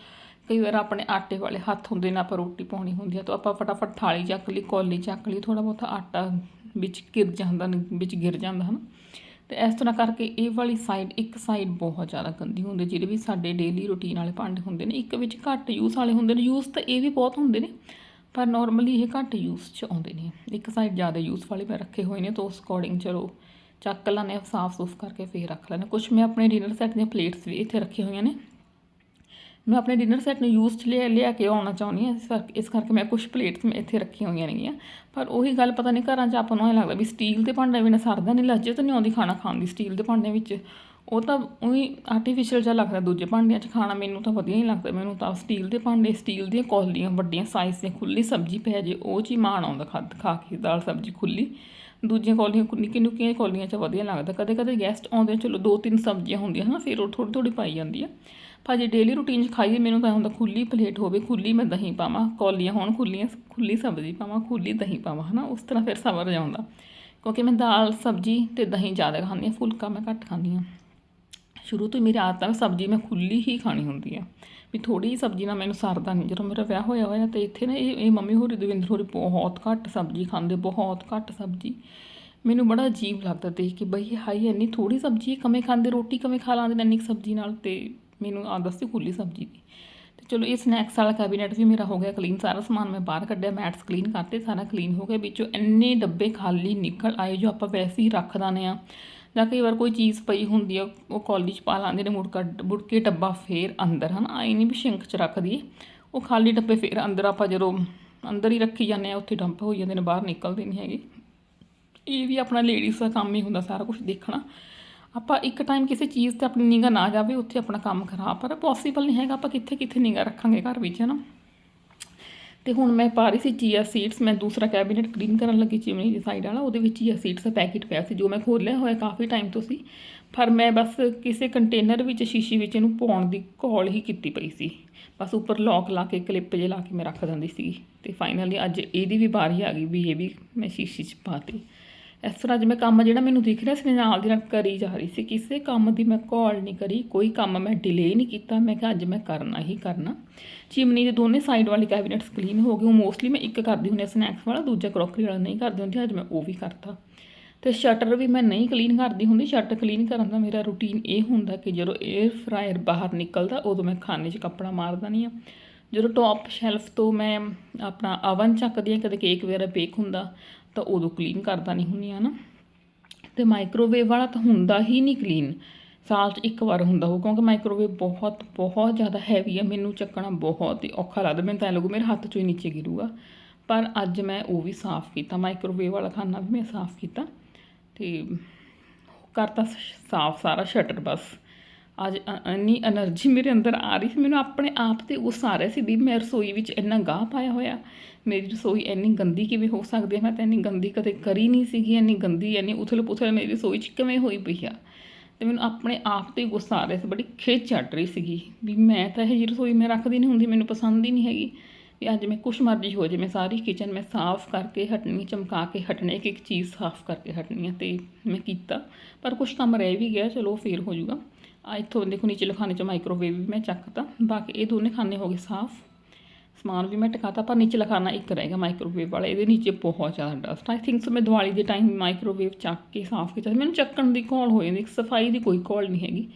ਕਈ ਵਾਰ ਆਪਣੇ ਆਟੇ ਵਾਲੇ ਹੱਥ ਹੁੰਦੇ ਨੇ, ਆਪਾਂ ਰੋਟੀ ਪਾਉਣੀ ਹੁੰਦੀ ਆ ਤਾਂ ਆਪਾਂ ਫਟਾਫਟ ਥਾਲੀ ਚੱਕ ਲਈ, ਕੌਲੀ ਚੱਕ ਲਈ ਥੋੜਾ ਬਹੁਤਾ ਆਟਾ ਵਿੱਚ ਗਿਰ ਜਾਂਦਾ ਵਿੱਚ ਗਿਰ ਜਾਂਦਾ ਹਨ। ਤੇ ਇਸ ਤਰ੍ਹਾਂ ਕਰਕੇ ਇਹ ਵਾਲੀ ਸਾਈਡ ਇੱਕ ਸਾਈਡ ਬਹੁਤ ਜ਼ਿਆਦਾ ਗੰਦੀ ਹੁੰਦੀ ਜਿਹੜੇ ਵੀ ਸਾਡੇ ਡੇਲੀ ਰੂਟੀਨ ਵਾਲੇ ਭਾਂਡੇ ਹੁੰਦੇ ਨੇ, ਇੱਕ ਵਿੱਚ ਘੱਟ ਯੂਜ਼ ਵਾਲੇ ਹੁੰਦੇ ਨੇ। ਯੂਜ਼ ਤਾਂ ਇਹ ਵੀ ਬਹੁਤ ਹੁੰਦੇ ਨੇ ਪਰ ਨਾਰਮਲੀ ਇਹ ਘੱਟ ਯੂਜ਼ 'ਚ ਆਉਂਦੇ ਨੇ। ਇੱਕ ਸਾਈਡ ਜ਼ਿਆਦਾ ਯੂਜ਼ ਵਾਲੇ ਮੈਂ ਰੱਖੇ ਹੋਏ ਨੇ, ਤਾਂ ਉਸ ਅਕੋਰਡਿੰਗ ਚਲੋ ਚੱਕ ਲੈਂਦੇ ਹਾਂ, ਸਾਫ਼ ਸੂਫ ਕਰਕੇ ਫੇਰ ਰੱਖ ਲੈਂਦੇ ਕੁਝ ਮੈਂ ਆਪਣੇ ਡਿਨਰ ਸੈੱਟ ਦੀਆਂ ਪਲੇਟਸ ਵੀ ਇੱਥੇ ਰੱਖੀਆਂ ਹੋਈਆਂ ਨੇ। ਮੈਂ ਆਪਣੇ ਡਿਨਰ ਸੈੱਟ ਨੂੰ ਯੂਜ਼ 'ਚ ਲਿਆ ਲਿਆ ਕੇ ਆਉਣਾ ਚਾਹੁੰਦੀ ਹਾਂ, ਇਸ ਕਰਕੇ ਇਸ ਕਰਕੇ ਮੈਂ ਕੁਝ ਪਲੇਟਸ ਮੈਂ ਇੱਥੇ ਰੱਖੀਆਂ ਹੋਈਆਂ ਨੇਗੀਆਂ। ਪਰ ਉਹੀ ਗੱਲ ਪਤਾ ਨਹੀਂ ਘਰਾਂ 'ਚ ਆਪਾਂ ਨੂੰ ਇਹ ਲੱਗਦਾ ਵੀ ਸਟੀਲ ਦੇ ਭਾਂਡੇ ਬਿਨਾਂ ਸਰਦਾ ਨਹੀਂ ਲੱਜੇ ਤਾਂ ਨਹੀਂ ਆਉਂਦੀ ਖਾਣਾ ਖਾਣ ਦੀ ਸਟੀਲ ਦੇ ਭਾਂਡਿਆਂ ਵਿੱਚ। ਉਹ ਤਾਂ ਉਹੀ ਆਰਟੀਫੀਸ਼ੀਅਲ ਜਿਹਾ ਲੱਗਦਾ, ਦੂਜੇ ਭਾਂਡਿਆਂ 'ਚ ਖਾਣਾ ਮੈਨੂੰ ਤਾਂ ਵਧੀਆ ਹੀ ਲੱਗਦਾ। ਮੈਨੂੰ ਤਾਂ ਸਟੀਲ ਦੇ ਭਾਂਡੇ ਸਟੀਲ ਦੀਆਂ ਕੌਲੀਆਂ, ਵੱਡੀਆਂ ਸਾਈਜ਼ ਦੀਆਂ ਖੁੱਲੀ ਸਬਜ਼ੀ ਪੈ ਜੇ, ਉਹ 'ਚ ਹੀ ਮਾਣ ਆਉਂਦਾ ਖਾ ਖਾ ਕੇ ਦਾਲ ਸਬਜ਼ੀ ਖੁੱਲੀ ਦੂਜੀਆਂ ਕੌਲੀਆਂ ਨਿੱਕੀ ਨਿੱਕੀਆਂ ਕੌਲੀਆਂ 'ਚ ਵਧੀਆ ਲੱਗਦਾ। ਕਦੇ ਕਦੇ ਗੈਸਟ ਆਉਂਦੇ ਚਲੋ ਦੋ ਤਿੰਨ ਸਬਜ਼ੀਆਂ ਹੁੰਦੀਆਂ ਹਨਾ, ਫਿਰ ਉਹ ਥੋੜੀ ਥੋੜੀ ਪਾਈ ਜਾਂਦੀ ਆ। ਪਰ ਜੇ ਡੇਲੀ ਰੂਟੀਨ 'ਚ ਖਾਈਏ, ਮੈਨੂੰ ਤਾਂ ਹੁੰਦਾ ਖੁੱਲੀ ਪਲੇਟ ਹੋਵੇ ਖੁੱਲੀ ਮੈਂ ਦਹੀਂ ਪਾਵਾਂ, ਕੌਲੀਆਂ ਹੋਣ ਖੁੱਲੀਆਂ ਖੁੱਲੀ ਸਬਜ਼ੀ ਪਾਵਾਂ ਖੁੱਲੀ ਦਹੀਂ ਪਾਵਾਂ, ਹਨਾ, ਉਸ ਤਰ੍ਹਾਂ ਫਿਰ ਸਬਰ ਜਾਂਦਾ ਕਿਉਂਕਿ ਮੈਂ ਦਾਲ, ਸਬਜ਼ੀ ਤੇ ਦਹੀਂ ਜ਼ਿਆਦਾ ਖਾਂਦੀ ਹਾਂ, ਫੁਲਕਾ ਮੈਂ ਘੱਟ ਖਾਂਦੀ ਹਾਂ। ਸ਼ੁਰੂ ਤੋਂ ਹੀ ਮੇਰੀ ਆਦਤ ਹੈ ਸਬਜ਼ੀ ਮੈਂ ਖੁੱਲੀ ਹੀ ਖਾਣੀ ਹੁੰਦੀ ਆ। ਵੀ ਥੋੜੀ ਜਿਹੀ ਸਬਜ਼ੀ ਨਾਲ ਮੈਨੂੰ ਸਰਦਾ ਨਹੀਂ। ਜਦੋਂ ਮੇਰਾ ਵਿਆਹ ਹੋਇਆ ਹੋਇਆ ਤੇ ਇੱਥੇ ਨਾ ਇਹ ਇਹ ਮੰਮੀ ਹੋਰੀ, ਦਵਿੰਦਰ ਹੋਰੀ ਬਹੁਤ ਘੱਟ ਸਬਜ਼ੀ ਖਾਂਦੇ, ਬਹੁਤ ਘੱਟ ਸਬਜ਼ੀ। ਮੈਨੂੰ ਬੜਾ ਅਜੀਬ ਲੱਗਦਾ ਦੇਖ ਕੇ ਬਈ ਹਾਈ ਇੰਨੀ ਥੋੜੀ ਸਬਜ਼ੀ ਕਮੇ ਖਾਂਦੇ, ਰੋਟੀ ਕਮੇ ਖਾ ਲਾਂਦੇ ਨੇ ਇੰਨੀ ਕੁ ਸਬਜ਼ੀ ਨਾਲ ਤੇ ਮੈਨੂੰ ਆਦਤ ਸੀ ਖੁੱਲੀ ਸਬਜ਼ੀ ਦੀ। ਤੇ ਚਲੋ ਇਹ ਸਨੈਕਸ ਵਾਲਾ ਕੈਬਿਨਟ ਵੀ ਮੇਰਾ ਹੋ ਗਿਆ ਕਲੀਨ ਸਾਰਾ ਸਮਾਨ ਮੈਂ ਬਾਹਰ ਕੱਢਿਆ ਮੈਟਸ ਕਲੀਨ ਕਰਤੇ, ਸਾਰਾ ਕਲੀਨ ਹੋ ਗਿਆ, ਵਿੱਚੋਂ ਇੰਨੇ ਡੱਬੇ ਖਾਲੀ ਨਿਕਲ ਆਏ ਜੋ ਆਪਾਂ ਵੈਸੇ ਹੀ ਰੱਖ ਦਾਨੇ ਆ। ਜਾਂ ਕਈ ਵਾਰ ਕੋਈ ਚੀਜ਼ ਪਈ ਹੁੰਦੀ ਆ, ਉਹ ਕੌਲੀ 'ਚ ਪਾ ਲਾਂਦੇ ਨੇ, ਮੁੜ ਕੱਢ, ਮੁੜ ਕੇ ਡੱਬਾ ਫੇਰ ਅੰਦਰ, ਹਨ ਆਈ ਨਹੀਂ ਵੀ ਸ਼ਿੰਕ 'ਚ ਰੱਖ ਦਈਏ। ਉਹ ਖਾਲੀ ਡੱਬੇ ਫੇਰ ਅੰਦਰ ਆਪਾਂ ਜਦੋਂ ਅੰਦਰ ਹੀ ਰੱਖੀ ਜਾਂਦੇ ਆ, ਉੱਥੇ ਡੰਪ ਹੋ ਜਾਂਦੇ ਨੇ, ਬਾਹਰ ਨਿਕਲਦੇ ਨਹੀਂ ਹੈਗੇ। ਇਹ ਵੀ ਆਪਣਾ ਲੇਡੀਜ਼ ਦਾ ਕੰਮ ਹੀ ਹੁੰਦਾ ਸਾਰਾ ਕੁਝ ਦੇਖਣਾ। ਆਪਾਂ ਇੱਕ ਟਾਈਮ ਕਿਸੇ ਚੀਜ਼ ਤੇ ਆਪਣੀ ਨਿਗਾਹ ਨਾ ਜਾਵੇ, ਉੱਥੇ ਆਪਣਾ ਕੰਮ ਖਰਾਬ ਪਰ ਪੋਸੀਬਲ ਨਹੀਂ ਹੈਗਾ, ਆਪਾਂ ਕਿੱਥੇ ਕਿੱਥੇ ਨਿਗਾਹ ਰੱਖਾਂਗੇ ਘਰ ਵਿੱਚ ਹੈ ਨਾ ਤੇ ਹੁਣ ਮੈਂ ਪਾ ਰਹੀ ਸੀ ਚੀਆ ਸੀਡਸ ਮੈਂ ਦੂਸਰਾ ਕੈਬਨਿਟ ਕਲੀਨ ਕਰਨ ਲੱਗੀ ਚਿਮਨੀ ਦੀ ਸਾਈਡ ਵਾਲਾ, ਉਹਦੇ ਵਿੱਚ ਚੀਆ ਸੀਡਸ ਦਾ ਪੈਕੇਟ ਪਿਆ ਸੀ, ਜੋ ਮੈਂ ਖੋਲ੍ਹਿਆ ਹੋਇਆ ਕਾਫੀ ਟਾਈਮ ਤੋਂ ਸੀ, ਪਰ ਮੈਂ ਬਸ ਕਿਸੇ ਕੰਟੇਨਰ ਵਿੱਚ ਸ਼ੀਸ਼ੀ ਵਿੱਚ ਇਹਨੂੰ ਪਾਉਣ ਦੀ ਕੋਲ ਹੀ ਕੀਤੀ ਪਈ ਸੀ। ਬਸ ਉੱਪਰ ਲੌਕ ਲਾ ਕੇ ਕਲਿੱਪ ਜੇ ਲਾ ਕੇ ਮੈਂ ਰੱਖ ਦਿੰਦੀ ਸੀ ਤੇ ਫਾਈਨਲੀ ਅੱਜ ਇਹਦੀ ਵੀ ਵਾਰੀ ਆ ਗਈ ਵੀ ਇਹ ਵੀ ਮੈਂ ਸ਼ੀਸ਼ੀ 'ਚ ਪਾਤੀ ਇਸ ਤਰ੍ਹਾਂ ਜਿਵੇਂ ਕੰਮ ਜਿਹੜਾ ਮੈਨੂੰ ਦਿਖ ਰਿਹਾ ਸੀ, ਮੈਂ ਨਾਲ ਦੀ ਨਾਲ ਕਰੀ ਜਾ ਰਹੀ ਸੀ। ਕਿਸੇ ਕੰਮ ਦੀ ਮੈਂ ਕਾਲ ਨਹੀਂ ਕਰੀ, ਕੋਈ ਕੰਮ ਮੈਂ ਡਿਲੇ ਨਹੀਂ ਕੀਤਾ। ਮੈਂ ਕਿਹਾ ਅੱਜ ਮੈਂ ਕਰਨਾ ਹੀ ਕਰਨਾ। ਚਿਮਨੀ ਦੇ ਦੋਨੇ ਸਾਈਡ ਵਾਲੇ ਕੈਬਨਿਟਸ ਕਲੀਨ ਹੋ ਗਏ ਉਹ ਮੋਸਟਲੀ ਮੈਂ ਇੱਕ ਕਰਦੀ ਹੁੰਦੀ ਸਨੈਕਸ ਵਾਲਾ, ਦੂਜਾ ਕਰੋਕਰੀ ਵਾਲਾ ਨਹੀਂ ਕਰਦੀ ਹੁੰਦੀ, ਅੱਜ ਮੈਂ ਉਹ ਵੀ ਕਰਤਾ। ਤੇ ਸ਼ਟਰ ਵੀ ਮੈਂ ਨਹੀਂ ਕਲੀਨ ਕਰਦੀ ਹੁੰਦੀ। ਸ਼ਟਰ ਕਲੀਨ ਕਰਨ ਦਾ ਮੇਰਾ ਰੂਟੀਨ ਇਹ ਹੁੰਦਾ ਕਿ ਜਦੋਂ 에ਅਰ ਫਰਾਇਰ ਬਾਹਰ ਨਿਕਲਦਾ, ਉਦੋਂ ਮੈਂ ਖਾਣੇ 'ਚ ਕੱਪੜਾ ਮਾਰਦਾ ਨਹੀਂ ਹਾਂ ਜਦੋਂ ਟੌਪ ਸ਼ੈਲਫ ਤੋਂ ਮੈਂ ਆਪਣਾ ਅਵਨ ਚੱਕਦੀ ਹਾਂ ਕਦੇ ਕੇਕ ਵਗੈਰਾ ਬੇਕ ਹੁੰਦਾ ਤਾਂ ਉਦੋਂ ਕਲੀਨ ਕਰਦਾ ਨਹੀਂ ਹੁੰਦੀ ਹਾਂ ਨਾ। ਤੇ ਮਾਈਕ੍ਰੋਵੇਵ ਵਾਲਾ ਤਾਂ ਹੁੰਦਾ ਹੀ ਨਹੀਂ ਕਲੀਨ ਸਾਲ 'ਚ ਇੱਕ ਵਾਰ ਹੁੰਦਾ ਉਹ ਕਿਉਂਕਿ ਮਾਈਕ੍ਰੋਵੇਵ ਬਹੁਤ ਬਹੁਤ ਜ਼ਿਆਦਾ ਹੈਵੀ ਆ, ਮੈਨੂੰ ਚੱਕਣਾ ਬਹੁਤ ਹੀ ਔਖਾ ਲੱਗਦਾ, ਮੈਨੂੰ ਤਾਂ ਐਂ ਲੱਗੂ ਮੇਰੇ ਹੱਥ 'ਚੋਂ ਹੀ ਨੀਚੇ ਗਿਰੂਗਾ। ਪਰ ਅੱਜ ਮੈਂ ਉਹ ਵੀ ਸਾਫ਼ ਕੀਤਾ ਮਾਈਕ੍ਰੋਵੇਵ ਵਾਲਾ ਖਾਣਾ ਵੀ ਮੈਂ ਸਾਫ਼ ਕੀਤਾ। ਤੇ ਕਰਤਾ ਸਾਫ਼ ਸਾਰਾ ਸ਼ਟਰ ਬਸ। ਅੱਜ ਇੰਨੀ એનર્ਜੀ ਮੇਰੇ ਅੰਦਰ ਆ ਰਹੀ ਸੀ, ਮੈਨੂੰ ਆਪਣੇ ਆਪ ਤੇ ਗੁੱਸਾ ਆ ਰਿਹਾ ਸੀ ਵੀ ਮੈਂ ਰਸੋਈ ਵਿੱਚ ਇੰਨਾ ਗਾਹ ਪਾਇਆ ਹੋਇਆ, ਮੇਰੀ ਰਸੋਈ ਇੰਨੀ ਗੰਦੀ ਕਿਵੇਂ ਹੋ ਸਕਦੀ ਹੈ ਮੈਂ ਤਾਂ ਇੰਨੀ ਗੰਦੀ ਕਦੇ ਕਰੀ ਨਹੀਂ ਸੀਗੀ, ਇੰਨੀ ਗੰਦੀ, ਇੰਨੀ ਉਥਲ-ਪੁਥਲ ਮੇਰੀ ਰਸੋਈ 'ਚ ਕਿਵੇਂ ਹੋਈ ਪਈ ਆ? ਤੇ ਮੈਨੂੰ ਆਪਣੇ ਆਪ ਤੇ ਗੁੱਸਾ ਆ ਰਿਹਾ ਸੀ, ਬੜੀ ਖੇਚ ਚੜ ਰਹੀ ਸੀਗੀ ਵੀ ਮੈਂ ਤਾਂ ਇਹ ਜੀ ਰਸੋਈ ਮੈਂ ਰੱਖਦੀ ਨਹੀਂ ਹੁੰਦੀ, ਮੈਨੂੰ ਪਸੰਦ ਹੀ ਨਹੀਂ ਹੈਗੀ। ਵੀ ਅੱਜ ਮੈਂ ਕੁਛ ਮਰਜ਼ੀ ਹੋ ਜੇ ਮੈਂ ਸਾਰੀ ਕਿਚਨ ਮੈਂ ਸਾਫ਼ ਕਰਕੇ ਹਟਣੀ, ਚਮਕਾ ਕੇ ਹਟਣੇ ਇੱਕ ਇੱਕ ਚੀਜ਼ ਸਾਫ਼ ਕਰਕੇ ਹਟਣੀ ਹੈ ਤੇ ਮੈਂ ਕੀਤਾ। ਪਰ ਕੁਛ ਕੰਮ ਰਹਿ ਵੀ ਗਿਆ, ਚਲੋ ਫੇਰ ਹੋ ਜਾਊਗਾ। ਆ ਇੱਥੋਂ ਦੇਖੋ ਨੀਚੇ ਖਾਣੇ ਚ ਮਾਈਕ੍ਰੋਵੇਵ ਵੀ ਮੈਂ ਚੱਕਤਾ। ਬਾਕੀ ਇਹ ਦੋਨੇ ਖਾਨੇ ਹੋ ਗਏ ਸਾਫ਼। ਸਮਾਨ ਵੀ ਮੈਂ ਟਿਕਾਤਾ, ਪਰ ਨੀਚੇ ਖਾਣਾ ਇੱਕ ਰਹਿ ਗਿਆ ਮਾਈਕ੍ਰੋਵੇਵ ਵਾਲਾ। ਇਹਦੇ ਨੀਚੇ ਬਹੁਤ ਜ਼ਿਆਦਾ ਡਸਟ ਆਈ ਥਿੰਕ ਸੋ ਮੈਂ ਦੀਵਾਲੀ ਦੇ ਟਾਈਮ ਮਾਈਕ੍ਰੋਵੇਵ ਚੱਕ ਕੇ ਸਾਫ਼ ਕੀਤਾ। ਮੈਨੂੰ ਚੱਕਣ ਦੀ ਘੋਲ ਹੋ ਜਾਂਦੀ ਸਫ਼ਾਈ ਦੀ ਕੋਈ ਘੋਲ ਨਹੀਂ ਹੈਗੀ।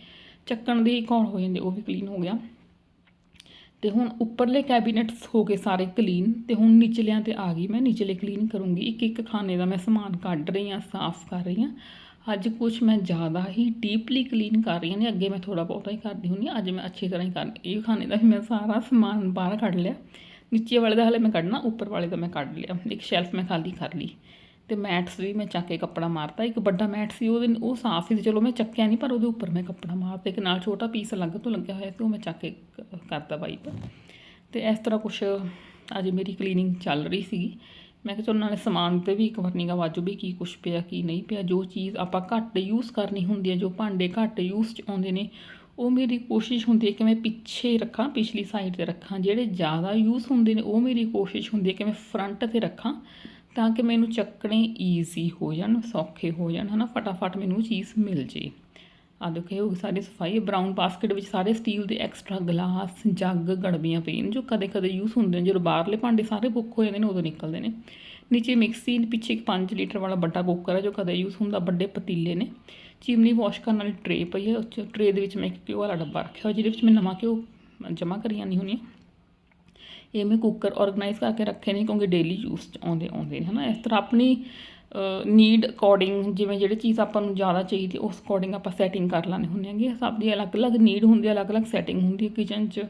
ਚੱਕਣ ਦੀ ਘੋਲ ਹੋ ਜਾਂਦੀ, ਉਹ ਵੀ ਕਲੀਨ ਹੋ ਗਿਆ। ਤੇ ਹੁਣ ਉੱਪਰਲੇ ਕੈਬਿਨਟਸ ਹੋ ਗਏ ਸਾਰੇ ਕਲੀਨ ਤੇ ਹੁਣ ਨੀਚਲਿਆਂ ਤੇ ਆ ਗਈ ਮੈਂ। ਨੀਚਲੇ ਕਲੀਨ ਕਰੂੰਗੀ। ਇੱਕ ਇੱਕ ਖਾਨੇ ਦਾ ਮੈਂ ਸਮਾਨ ਕੱਢ ਰਹੀ ਹਾਂ, ਸਾਫ਼ ਕਰ ਰਹੀ ਹਾਂ। ਅੱਜ ਕੁਝ ਮੈਂ ਜ਼ਿਆਦਾ ਹੀ ਡੀਪਲੀ ਕਲੀਨ ਕਰ ਰਹੀ ਹਾਂ ਨੇ, ਅੱਗੇ ਮੈਂ ਥੋੜਾ ਬਹੁਤਾ ਹੀ ਕਰਦੀ ਹੁੰਦੀ ਹਾਂ, ਅੱਜ ਮੈਂ ਅੱਛੀ ਤਰ੍ਹਾਂ ਹੀ ਕਰ, ਇਹ ਖਾਣੇ ਦਾ ਵੀ ਮੈਂ ਸਾਰਾ ਸਮਾਨ ਬਾਹਰ ਕੱਢ ਲਿਆ। ਨੀਚੇ ਵਾਲੇ ਦਾ ਹਲੇ ਮੈਂ ਕੱਢਣਾ, ਉੱਪਰ ਵਾਲੇ ਦਾ ਮੈਂ ਕੱਢ ਲਿਆ। ਇੱਕ ਸ਼ੈਲਫ ਮੈਂ ਖਾਲੀ ਕਰ ਲਈ। ਤੇ ਮੈਟਸ ਵੀ ਮੈਂ ਚੱਕ ਕੇ ਕੱਪੜਾ ਮਾਰਤਾ, ਇੱਕ ਵੱਡਾ ਮੈਟ ਸੀ, ਉਹਦੇ, ਉਹ ਸਾਫ਼ ਸੀ, ਚਲੋ ਮੈਂ ਚੱਕਿਆ ਨਹੀਂ ਪਰ ਉਹਦੇ ਉੱਪਰ ਮੈਂ ਕੱਪੜਾ ਮਾਰਤਾ, ਇੱਕ ਨਾਲ ਛੋਟਾ ਪੀਸ ਅਲੱਗ ਤੋਂ ਲੱਗਿਆ ਹੋਇਆ ਸੀ, ਉਹ ਮੈਂ ਚੱਕ ਕੇ ਕਰਤਾ ਵਾਈਪ ਤੇ ਇਸ ਤਰ੍ਹਾਂ ਕੁਛ ਅੱਜ ਮੇਰੀ ਕਲੀਨਿੰਗ ਚੱਲ ਰਹੀ ਸੀਗੀ। ਮੈਂ ਕਿਹਾ ਚਲੋ ਨਾਲੇ ਸਮਾਨ ਤੇ ਵੀ ਇੱਕ ਵਾਰ ਨਿਗਾਹ ਵਾਜੂ ਵੀ ਕੀ ਕੁਛ ਪਿਆ, ਕੀ ਨਹੀਂ ਪਿਆ, ਜੋ ਚੀਜ਼ ਆਪਾਂ ਘੱਟ ਯੂਜ਼ ਕਰਨੀ ਹੁੰਦੀ ਹੈ, ਜੋ ਭਾਂਡੇ ਘੱਟ ਯੂਜ਼ 'ਚ ਆਉਂਦੇ ਨੇ, ਉਹ ਮੇਰੀ ਕੋਸ਼ਿਸ਼ ਹੁੰਦੀ ਹੈ ਕਿ ਮੈਂ ਪਿੱਛੇ ਰੱਖਾਂ, ਪਿਛਲੀ ਸਾਈਡ ਤੇ ਰੱਖਾਂ, ਜਿਹੜੇ ਜ਼ਿਆਦਾ ਯੂਜ਼ ਹੁੰਦੇ ਨੇ, ਉਹ ਮੇਰੀ ਕੋਸ਼ਿਸ਼ ਹੁੰਦੀ ਹੈ ਕਿ ਮੈਂ ਫਰੰਟ ਤੇ ਰੱਖਾਂ, ਤਾਂ ਕਿ ਮੈਨੂੰ ਚੱਕਣੇ ਈਜ਼ੀ ਹੋ ਜਾਣ, ਸੌਖੇ ਹੋ ਜਾਣ, ਹਨਾ, ਫਟਾਫਟ ਮੈਨੂੰ ਚੀਜ਼ ਮਿਲ ਜੇ। ਆ ਦੇਖੋ, ਇਹ ਹੋ ਸਾਰੀ ਸਫ਼ਾਈ। ਬਰਾਊਨ ਬਾਸਕਟ ਵਿੱਚ ਸਾਰੇ ਸਟੀਲ ਦੇ ਐਕਸਟਰਾ ਗਲਾਸ ਜੱਗ ਗੜਬੀਆਂ ਪਈਆਂ ਨੇ, ਜੋ ਕਦੇ ਕਦੇ ਯੂਜ਼ ਹੁੰਦੇ ਨੇ। ਜਦੋਂ ਬਾਹਰਲੇ ਭਾਂਡੇ ਸਾਰੇ ਬੁੱਕ ਹੋ ਜਾਂਦੇ ਨੇ, ਉਦੋਂ ਨਿਕਲਦੇ ਨੇ। ਨੀਚੇ ਮਿਕਸੀ, ਪਿੱਛੇ ਇੱਕ 5 ਲੀਟਰ ਵਾਲਾ ਵੱਡਾ ਕੁੱਕਰ ਹੈ ਜੋ ਕਦੇ ਯੂਜ਼ ਹੁੰਦਾ, ਵੱਡੇ ਪਤੀਲੇ ਨੇ। ਚਿਮਨੀ ਵਾਸ਼ ਕਰਨ ਵਾਲੀ ਟਰੇ ਪਈ ਹੈ ਉਸ ਟਰੇ ਦੇ ਵਿੱਚ ਮੈਂ ਇੱਕ ਘਿਓ ਵਾਲਾ ਡੱਬਾ ਰੱਖਿਆ ਹੋਇਆ, ਜਿਹਦੇ ਵਿੱਚ ਮੈਂ ਨਵਾਂ ਘਿਓ ਜਮ੍ਹਾਂ ਕਰੀ ਜਾਂਦੀ ਹੁੰਦੀ ਹਾਂ ਇਹ ਮੈਂ ਕੁੱਕਰ ਆਰਗੇਨਾਈਜ਼ ਕਰਕੇ ਰੱਖੇ ਨੇ, ਕਿਉਂਕਿ ਡੇਲੀ ਯੂਜ਼ 'ਚ ਆਉਂਦੇ ਆਉਂਦੇ ਨੇ, ਹਨਾ? ਇਸ ਤਰ੍ਹਾਂ ਆਪਣੀ ਨੀਡ ਅਕੋਰਡਿੰਗ ਜਿਵੇਂ ਜਿਹੜੀ ਚੀਜ਼ ਆਪਾਂ ਨੂੰ ਜ਼ਿਆਦਾ ਚਾਹੀਦੀ ਉਸ ਅਕੋਰਡਿੰਗ ਆਪਾਂ ਸੈਟਿੰਗ ਕਰ ਲੈਣੇ ਹੁੰਦੇ ਹੈਗੇ ਸਭ ਦੀ ਅਲੱਗ-ਅਲੱਗ ਨੀਡ ਹੁੰਦੀ ਹੈ, ਅਲੱਗ-ਅਲੱਗ ਸੈਟਿੰਗ ਹੁੰਦੀ ਹੈ ਕਿਚਨ 'ਚ।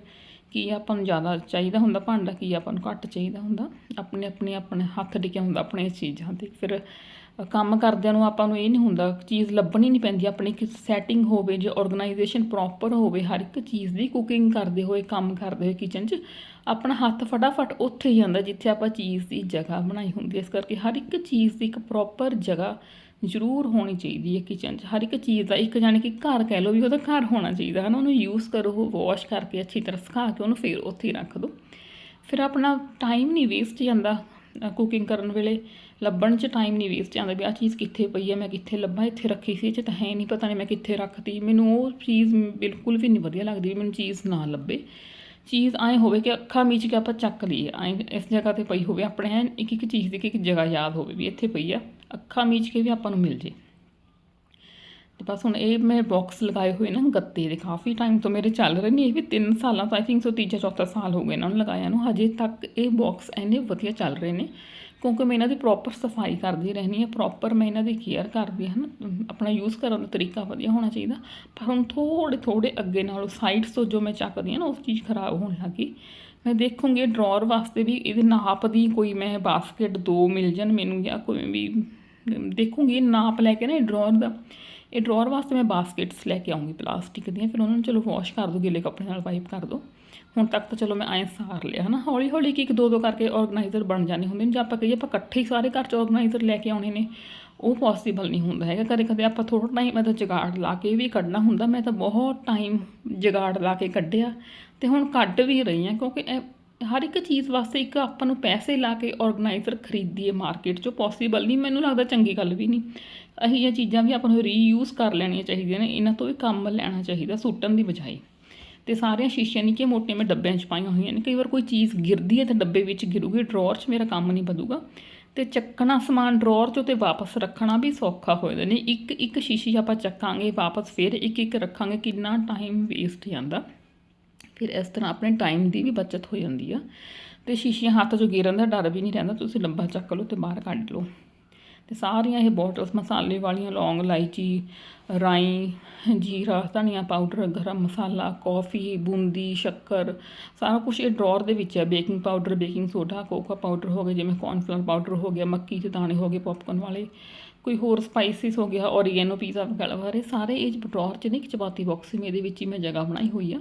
ਕੀ ਆਪਾਂ ਨੂੰ ਜ਼ਿਆਦਾ ਚਾਹੀਦਾ ਹੁੰਦਾ ਭਾਂਡਾ, ਕੀ ਆਪਾਂ ਨੂੰ ਘੱਟ ਚਾਹੀਦਾ ਹੁੰਦਾ। ਆਪਣੇ ਆਪਣੇ ਆਪਣੇ ਹੱਥ ਟਿਕਿਆ ਹੁੰਦਾ ਆਪਣੇ ਚੀਜ਼ਾਂ ਤੇ। ਫਿਰ ਕੰਮ ਕਰਦਿਆਂ ਨੂੰ ਆਪਾਂ ਨੂੰ ਇਹ ਨਹੀਂ ਹੁੰਦਾ, ਚੀਜ਼ ਲੱਭਣੀ ਨਹੀਂ ਪੈਂਦੀ, ਆਪਣੀ ਇੱਕ ਸੈਟਿੰਗ ਹੋਵੇ ਜੇ ਆਰਗੇਨਾਈਜੇਸ਼ਨ ਪ੍ਰੋਪਰ ਹੋਵੇ, ਹਰ ਇੱਕ ਚੀਜ਼ ਦੀ ਕੁਕਿੰਗ ਕਰਦੇ ਹੋਏ, ਕੰਮ ਕਰਦੇ ਹੋਏ ਕਿਚਨ 'ਚ ਆਪਣਾ ਹੱਥ ਫਟਾਫਟ ਉੱਥੇ ਹੀ ਜਾਂਦਾ ਜਿੱਥੇ ਆਪਾਂ ਚੀਜ਼ ਦੀ ਜਗ੍ਹਾ ਬਣਾਈ ਹੁੰਦੀ ਹੈ। ਇਸ ਕਰਕੇ ਹਰ ਇੱਕ ਚੀਜ਼ ਦੀ ਇੱਕ ਪ੍ਰੋਪਰ ਜਗ੍ਹਾ ਜ਼ਰੂਰ ਹੋਣੀ ਚਾਹੀਦੀ ਹੈ ਕਿਚਨ 'ਚ। ਹਰ ਇੱਕ ਚੀਜ਼ ਦਾ, ਇੱਕ ਜਾਣੀ ਕਿ ਘਰ ਕਹਿ ਲਓ ਵੀ ਉਹਦਾ ਘਰ ਹੋਣਾ ਚਾਹੀਦਾ ਹੈ ਨਾ ਉਹਨੂੰ ਯੂਜ਼ ਕਰੋ ਵਾਸ਼ ਕਰਕੇ ਅੱਛੀ ਤਰ੍ਹਾਂ ਸੁਕਾ ਕੇ ਉਹਨੂੰ ਫਿਰ ਉੱਥੇ ਹੀ ਰੱਖ ਦਿਓ ਫਿਰ ਆਪਣਾ ਟਾਈਮ ਨਹੀਂ ਵੇਸਟ ਜਾਂਦਾ ਕੁਕਿੰਗ ਕਰਨ ਵੇਲੇ। ਲੱਭਣ 'ਚ ਟਾਈਮ ਨਹੀਂ ਵੇਸਟ ਜਾਂਦਾ ਵੀ ਆਹ ਚੀਜ਼ ਕਿੱਥੇ ਪਈ ਹੈ ਮੈਂ ਕਿੱਥੇ ਲੱਭਾਂ, ਇੱਥੇ ਰੱਖੀ ਸੀ ਇਹ 'ਚ ਤਾਂ ਹੈ ਨਹੀਂ ਪਤਾ ਨਹੀਂ ਮੈਂ ਕਿੱਥੇ ਰੱਖਤੀ। ਮੈਨੂੰ ਉਹ ਚੀਜ਼ ਬਿਲਕੁਲ ਵੀ ਨਹੀਂ ਵਧੀਆ ਲੱਗਦੀ ਵੀ ਮੈਨੂੰ ਚੀਜ਼ ਨਾ ਲੱਭੇ। ਚੀਜ਼ ਐਂ ਹੋਵੇ ਕਿ ਅੱਖਾਂ ਮੀਚ ਕੇ ਆਪਾਂ ਚੱਕ ਲਈਏ, ਐਂ ਇਸ ਜਗ੍ਹਾ ਤੇ ਪਈ ਹੋਵੇ, ਆਪਣੇ ਐਨ ਇੱਕ ਇੱਕ ਚੀਜ਼ ਦੀ ਇੱਕ ਇੱਕ ਜਗ੍ਹਾ ਯਾਦ ਹੋਵੇ ਵੀ ਇੱਥੇ ਪਈ ਆ, ਅੱਖਾਂ ਮੀਚ ਕੇ ਵੀ ਆਪਾਂ ਨੂੰ ਮਿਲ ਜੇ। ਤੇ ਬਸ ਹੁਣ ਇਹ ਮੈਂ ਬਾਕਸ ਲਗਾਏ ਹੋਏ ਨਾ ਗੱਤੇ ਦੇ, ਕਾਫੀ ਟਾਈਮ ਤੋਂ ਮੇਰੇ ਚੱਲ ਰਹੇ ਨੇ, ਇਹ ਵੀ 3 ਸਾਲਾਂ ਤੋਂ ਆਈ ਥਿੰਕ ਸੋ ਤੀਜਾ, ਚੌਥਾ ਸਾਲ ਹੋ ਗਏ ਇਹਨਾਂ ਨੂੰ ਲਗਾਇਆ ਨੂੰ, ਹਜੇ ਤੱਕ ਇਹ ਬਾਕਸ ਇੰਨੇ ਵਧੀਆ ਚੱਲ ਰਹੇ ਨੇ ਕਿਉਂਕਿ ਮੈਂ ਇਹਨਾਂ ਦੀ ਪ੍ਰੋਪਰ ਸਫ਼ਾਈ ਕਰਦੀ ਰਹਿੰਦੀ ਹਾਂ ਪ੍ਰੋਪਰ ਮੈਂ ਇਹਨਾਂ ਦੀ ਕੇਅਰ ਕਰਦੀ ਹਾਂ ਨਾ ਆਪਣਾ ਯੂਜ਼ ਕਰਨ ਦਾ ਤਰੀਕਾ ਵਧੀਆ ਹੋਣਾ ਚਾਹੀਦਾ। ਪਰ ਹੁਣ ਥੋੜੇ ਥੋੜੇ ਅੱਗੇ ਨਾਲੋਂ ਸਾਈਡਸ ਤੋਂ ਜੋ ਮੈਂ ਚੱਕਦੀ ਹਾਂ ਨਾ, ਉਸ ਚੀਜ਼ ਖਰਾਬ ਹੋਣ ਲੱਗੀ ਮੈਂ ਦੇਖੂੰਗੀ ਡਰਾਅਰ ਵਾਸਤੇ ਵੀ ਇਹਦੇ ਨਾਪ ਦੀ ਕੋਈ ਮੈਂ ਬਾਸਕਟ ਦੋ ਮਿਲ ਜਾਣ ਮੈਨੂੰ ਜਾਂ ਕੋਈ ਵੀ ਦੇਖੂੰਗੀ ਨਾਪ ਲੈ ਕੇ ਨਾ ਇਹ ਡਰਾਅਰ ਦਾ। ਇਹ ਡਰਾਅਰ ਵਾਸਤੇ ਮੈਂ ਬਾਸਕਟਸ ਲੈ ਕੇ ਆਉਂਗੀ, ਪਲਾਸਟਿਕ ਦੀਆਂ। ਫਿਰ ਉਹਨਾਂ ਨੂੰ ਚਲੋ ਵਾਸ਼ ਕਰ ਦੋ, ਗਿੱਲੇ ਕੱਪੜੇ ਨਾਲ ਵਾਈਪ ਕਰ ਦੋ। ਹੁਣ ਤੱਕ ਤਾਂ ਚਲੋ ਮੈਂ ਐਂ ਸਾਰ ਲਿਆ, ਹਨਾ? ਹੌਲੀ ਹੌਲੀ ਕਿ ਇੱਕ ਦੋ ਦੋ ਕਰਕੇ ਆਰਗੇਨਾਈਜ਼ਰ ਬਣ ਜਾਂਦੇ ਹੁੰਦੇ ਨੇ, ਜੇ ਆਪਾਂ ਕਹੀਏ ਆਪਾਂ ਇਕੱਠੇ ਹੀ ਸਾਰੇ ਘਰ ਚ ਆਰਗੇਨਾਈਜ਼ਰ ਲੈ ਕੇ ਆਉਣੇ ਨੇ, ਉਹ ਪੋਸੀਬਲ ਨਹੀਂ ਹੁੰਦਾ ਹੈਗਾ। ਕਦੇ ਕਦੇ ਆਪਾਂ ਥੋੜਾ ਟਾਈਮ ਮੈਂ ਤਾਂ ਜਗਾੜ ਲਾ ਕੇ ਵੀ ਕੱਢਣਾ ਹੁੰਦਾ, ਮੈਂ ਤਾਂ ਬਹੁਤ ਟਾਈਮ ਜਗਾੜ ਲਾ ਕੇ ਕੱਢਿਆ ਤੇ ਹੁਣ ਕੱਢ ਵੀ ਰਹੀ ਹਾਂ, ਕਿਉਂਕਿ ਇਹ ਹਰ ਇੱਕ ਚੀਜ਼ ਵਾਸਤੇ ਇੱਕ ਆਪਾਂ ਨੂੰ ਪੈਸੇ ਲਾ ਕੇ ਆਰਗੇਨਾਈਜ਼ਰ ਖਰੀਦੀਏ ਮਾਰਕੀਟ 'ਚੋਂ ਪੋਸੀਬਲ ਨਹੀਂ, ਮੈਨੂੰ ਲੱਗਦਾ ਚੰਗੀ ਗੱਲ ਵੀ ਨਹੀਂ। ਇਹੋ ਚੀਜ਼ਾਂ ਵੀ ਆਪਾਂ ਨੂੰ ਰੀਯੂਜ਼ ਕਰ ਲੈਣੀਆਂ ਚਾਹੀਦੀਆਂ ਨੇ, ਇਹਨਾਂ ਤੋਂ ਵੀ ਕੰਮ ਲੈਣਾ ਚਾਹੀਦਾ ਸੁੱਟਣ ਦੀ ਬਜਾਏ। ਤੇ ਸਾਰੀਆਂ ਸ਼ੀਸ਼ੀਆਂ ਨਿੱਕੀਆਂ ਮੋਟੀਆਂ ਮੈਂ ਡੱਬਿਆਂ 'ਚ ਪਾਈਆਂ ਹੋਈਆਂ ਨੇ। ਕਈ ਵਾਰ ਕੋਈ ਚੀਜ਼ ਗਿਰਦੀ ਹੈ ਤਾਂ ਡੱਬੇ ਵਿੱਚ ਗਿਰੂਗੀ, ਡਰਾਅਰ 'ਚ ਮੇਰਾ ਕੰਮ ਨਹੀਂ ਵਧੂਗਾ। ਤੇ ਚੱਕਣਾ ਸਮਾਨ ਡਰਾਅਰ 'ਚੋਂ ਤੇ ਵਾਪਸ ਰੱਖਣਾ ਵੀ ਸੌਖਾ ਹੋ ਜਾਂਦਾ ਨਹੀਂ। ਇੱਕ ਇੱਕ ਸ਼ੀਸ਼ੀ ਆਪਾਂ ਚੱਕਾਂਗੇ ਵਾਪਸ ਫਿਰ ਇੱਕ ਇੱਕ ਰੱਖਾਂਗੇ, ਕਿੰਨਾ ਟਾਈਮ ਵੇਸਟ ਜਾਂਦਾ। ਫਿਰ ਇਸ ਤਰ੍ਹਾਂ ਆਪਣੇ ਟਾਈਮ ਦੀ ਵੀ ਬਚਤ ਹੋ ਜਾਂਦੀ ਆ। ਤੇ ਸ਼ੀਸ਼ੀਆਂ ਹੱਥ 'ਚੋਂ ਗਿਰਨ ਦਾ ਡਰ ਵੀ ਨਹੀਂ ਰਹਿੰਦਾ। ਤੁਸੀਂ ਲੰਬਾ ਚੱਕ ਲਓ ਤੇ ਬਾਹਰ ਕੱਢ ਲਓ। ਤੇ ਸਾਰੀਆਂ ਇਹ ਬੋਟਲਸ ਮਸਾਲੇ ਵਾਲੀਆਂ, ਲੌਂਗ, ਇਲਾਇਚੀ ਰਾਈ, ਜੀਰਾ, ਧਨੀਆ ਪਾਊਡਰ, ਗਰਮ ਮਸਾਲਾ, ਕੌਫੀ, ਬੂੰਦੀ, ਸ਼ੱਕਰ, ਸਾਰਾ ਕੁਝ ਇਹ ਡਰਾਅਰ ਦੇ ਵਿੱਚ ਹੈ। Baking powder, baking soda, cocoa powder ਹੋ ਗਿਆ ਜਿਵੇਂ ਕੌਰਨਫਲਾਵਰ ਪਾਊਡਰ ਹੋ ਗਿਆ, ਮੱਕੀ ਦੇ ਦਾਣੇ ਹੋ ਗਏ ਪੌਪਕਾਰਨ ਵਾਲੇ, ਕੋਈ ਹੋਰ ਸਪਾਈਸਿਸ ਹੋ ਗਿਆ ਔਰੀਗੈਨੋ ਪੀਜ਼ਾ ਵਗੈਰਾ ਵਗੈਰਾ ਸਾਰੇ ਇਹ ਡਰਾਅਰ 'ਚ ਨਹੀਂ ਇੱਕ ਚਪਾਤੀ ਬਾਕਸ ਸੀ ਇਹਦੇ ਵਿੱਚ ਹੀ ਮੈਂ ਜਗ੍ਹਾ ਬਣਾਈ ਹੋਈ ਆ।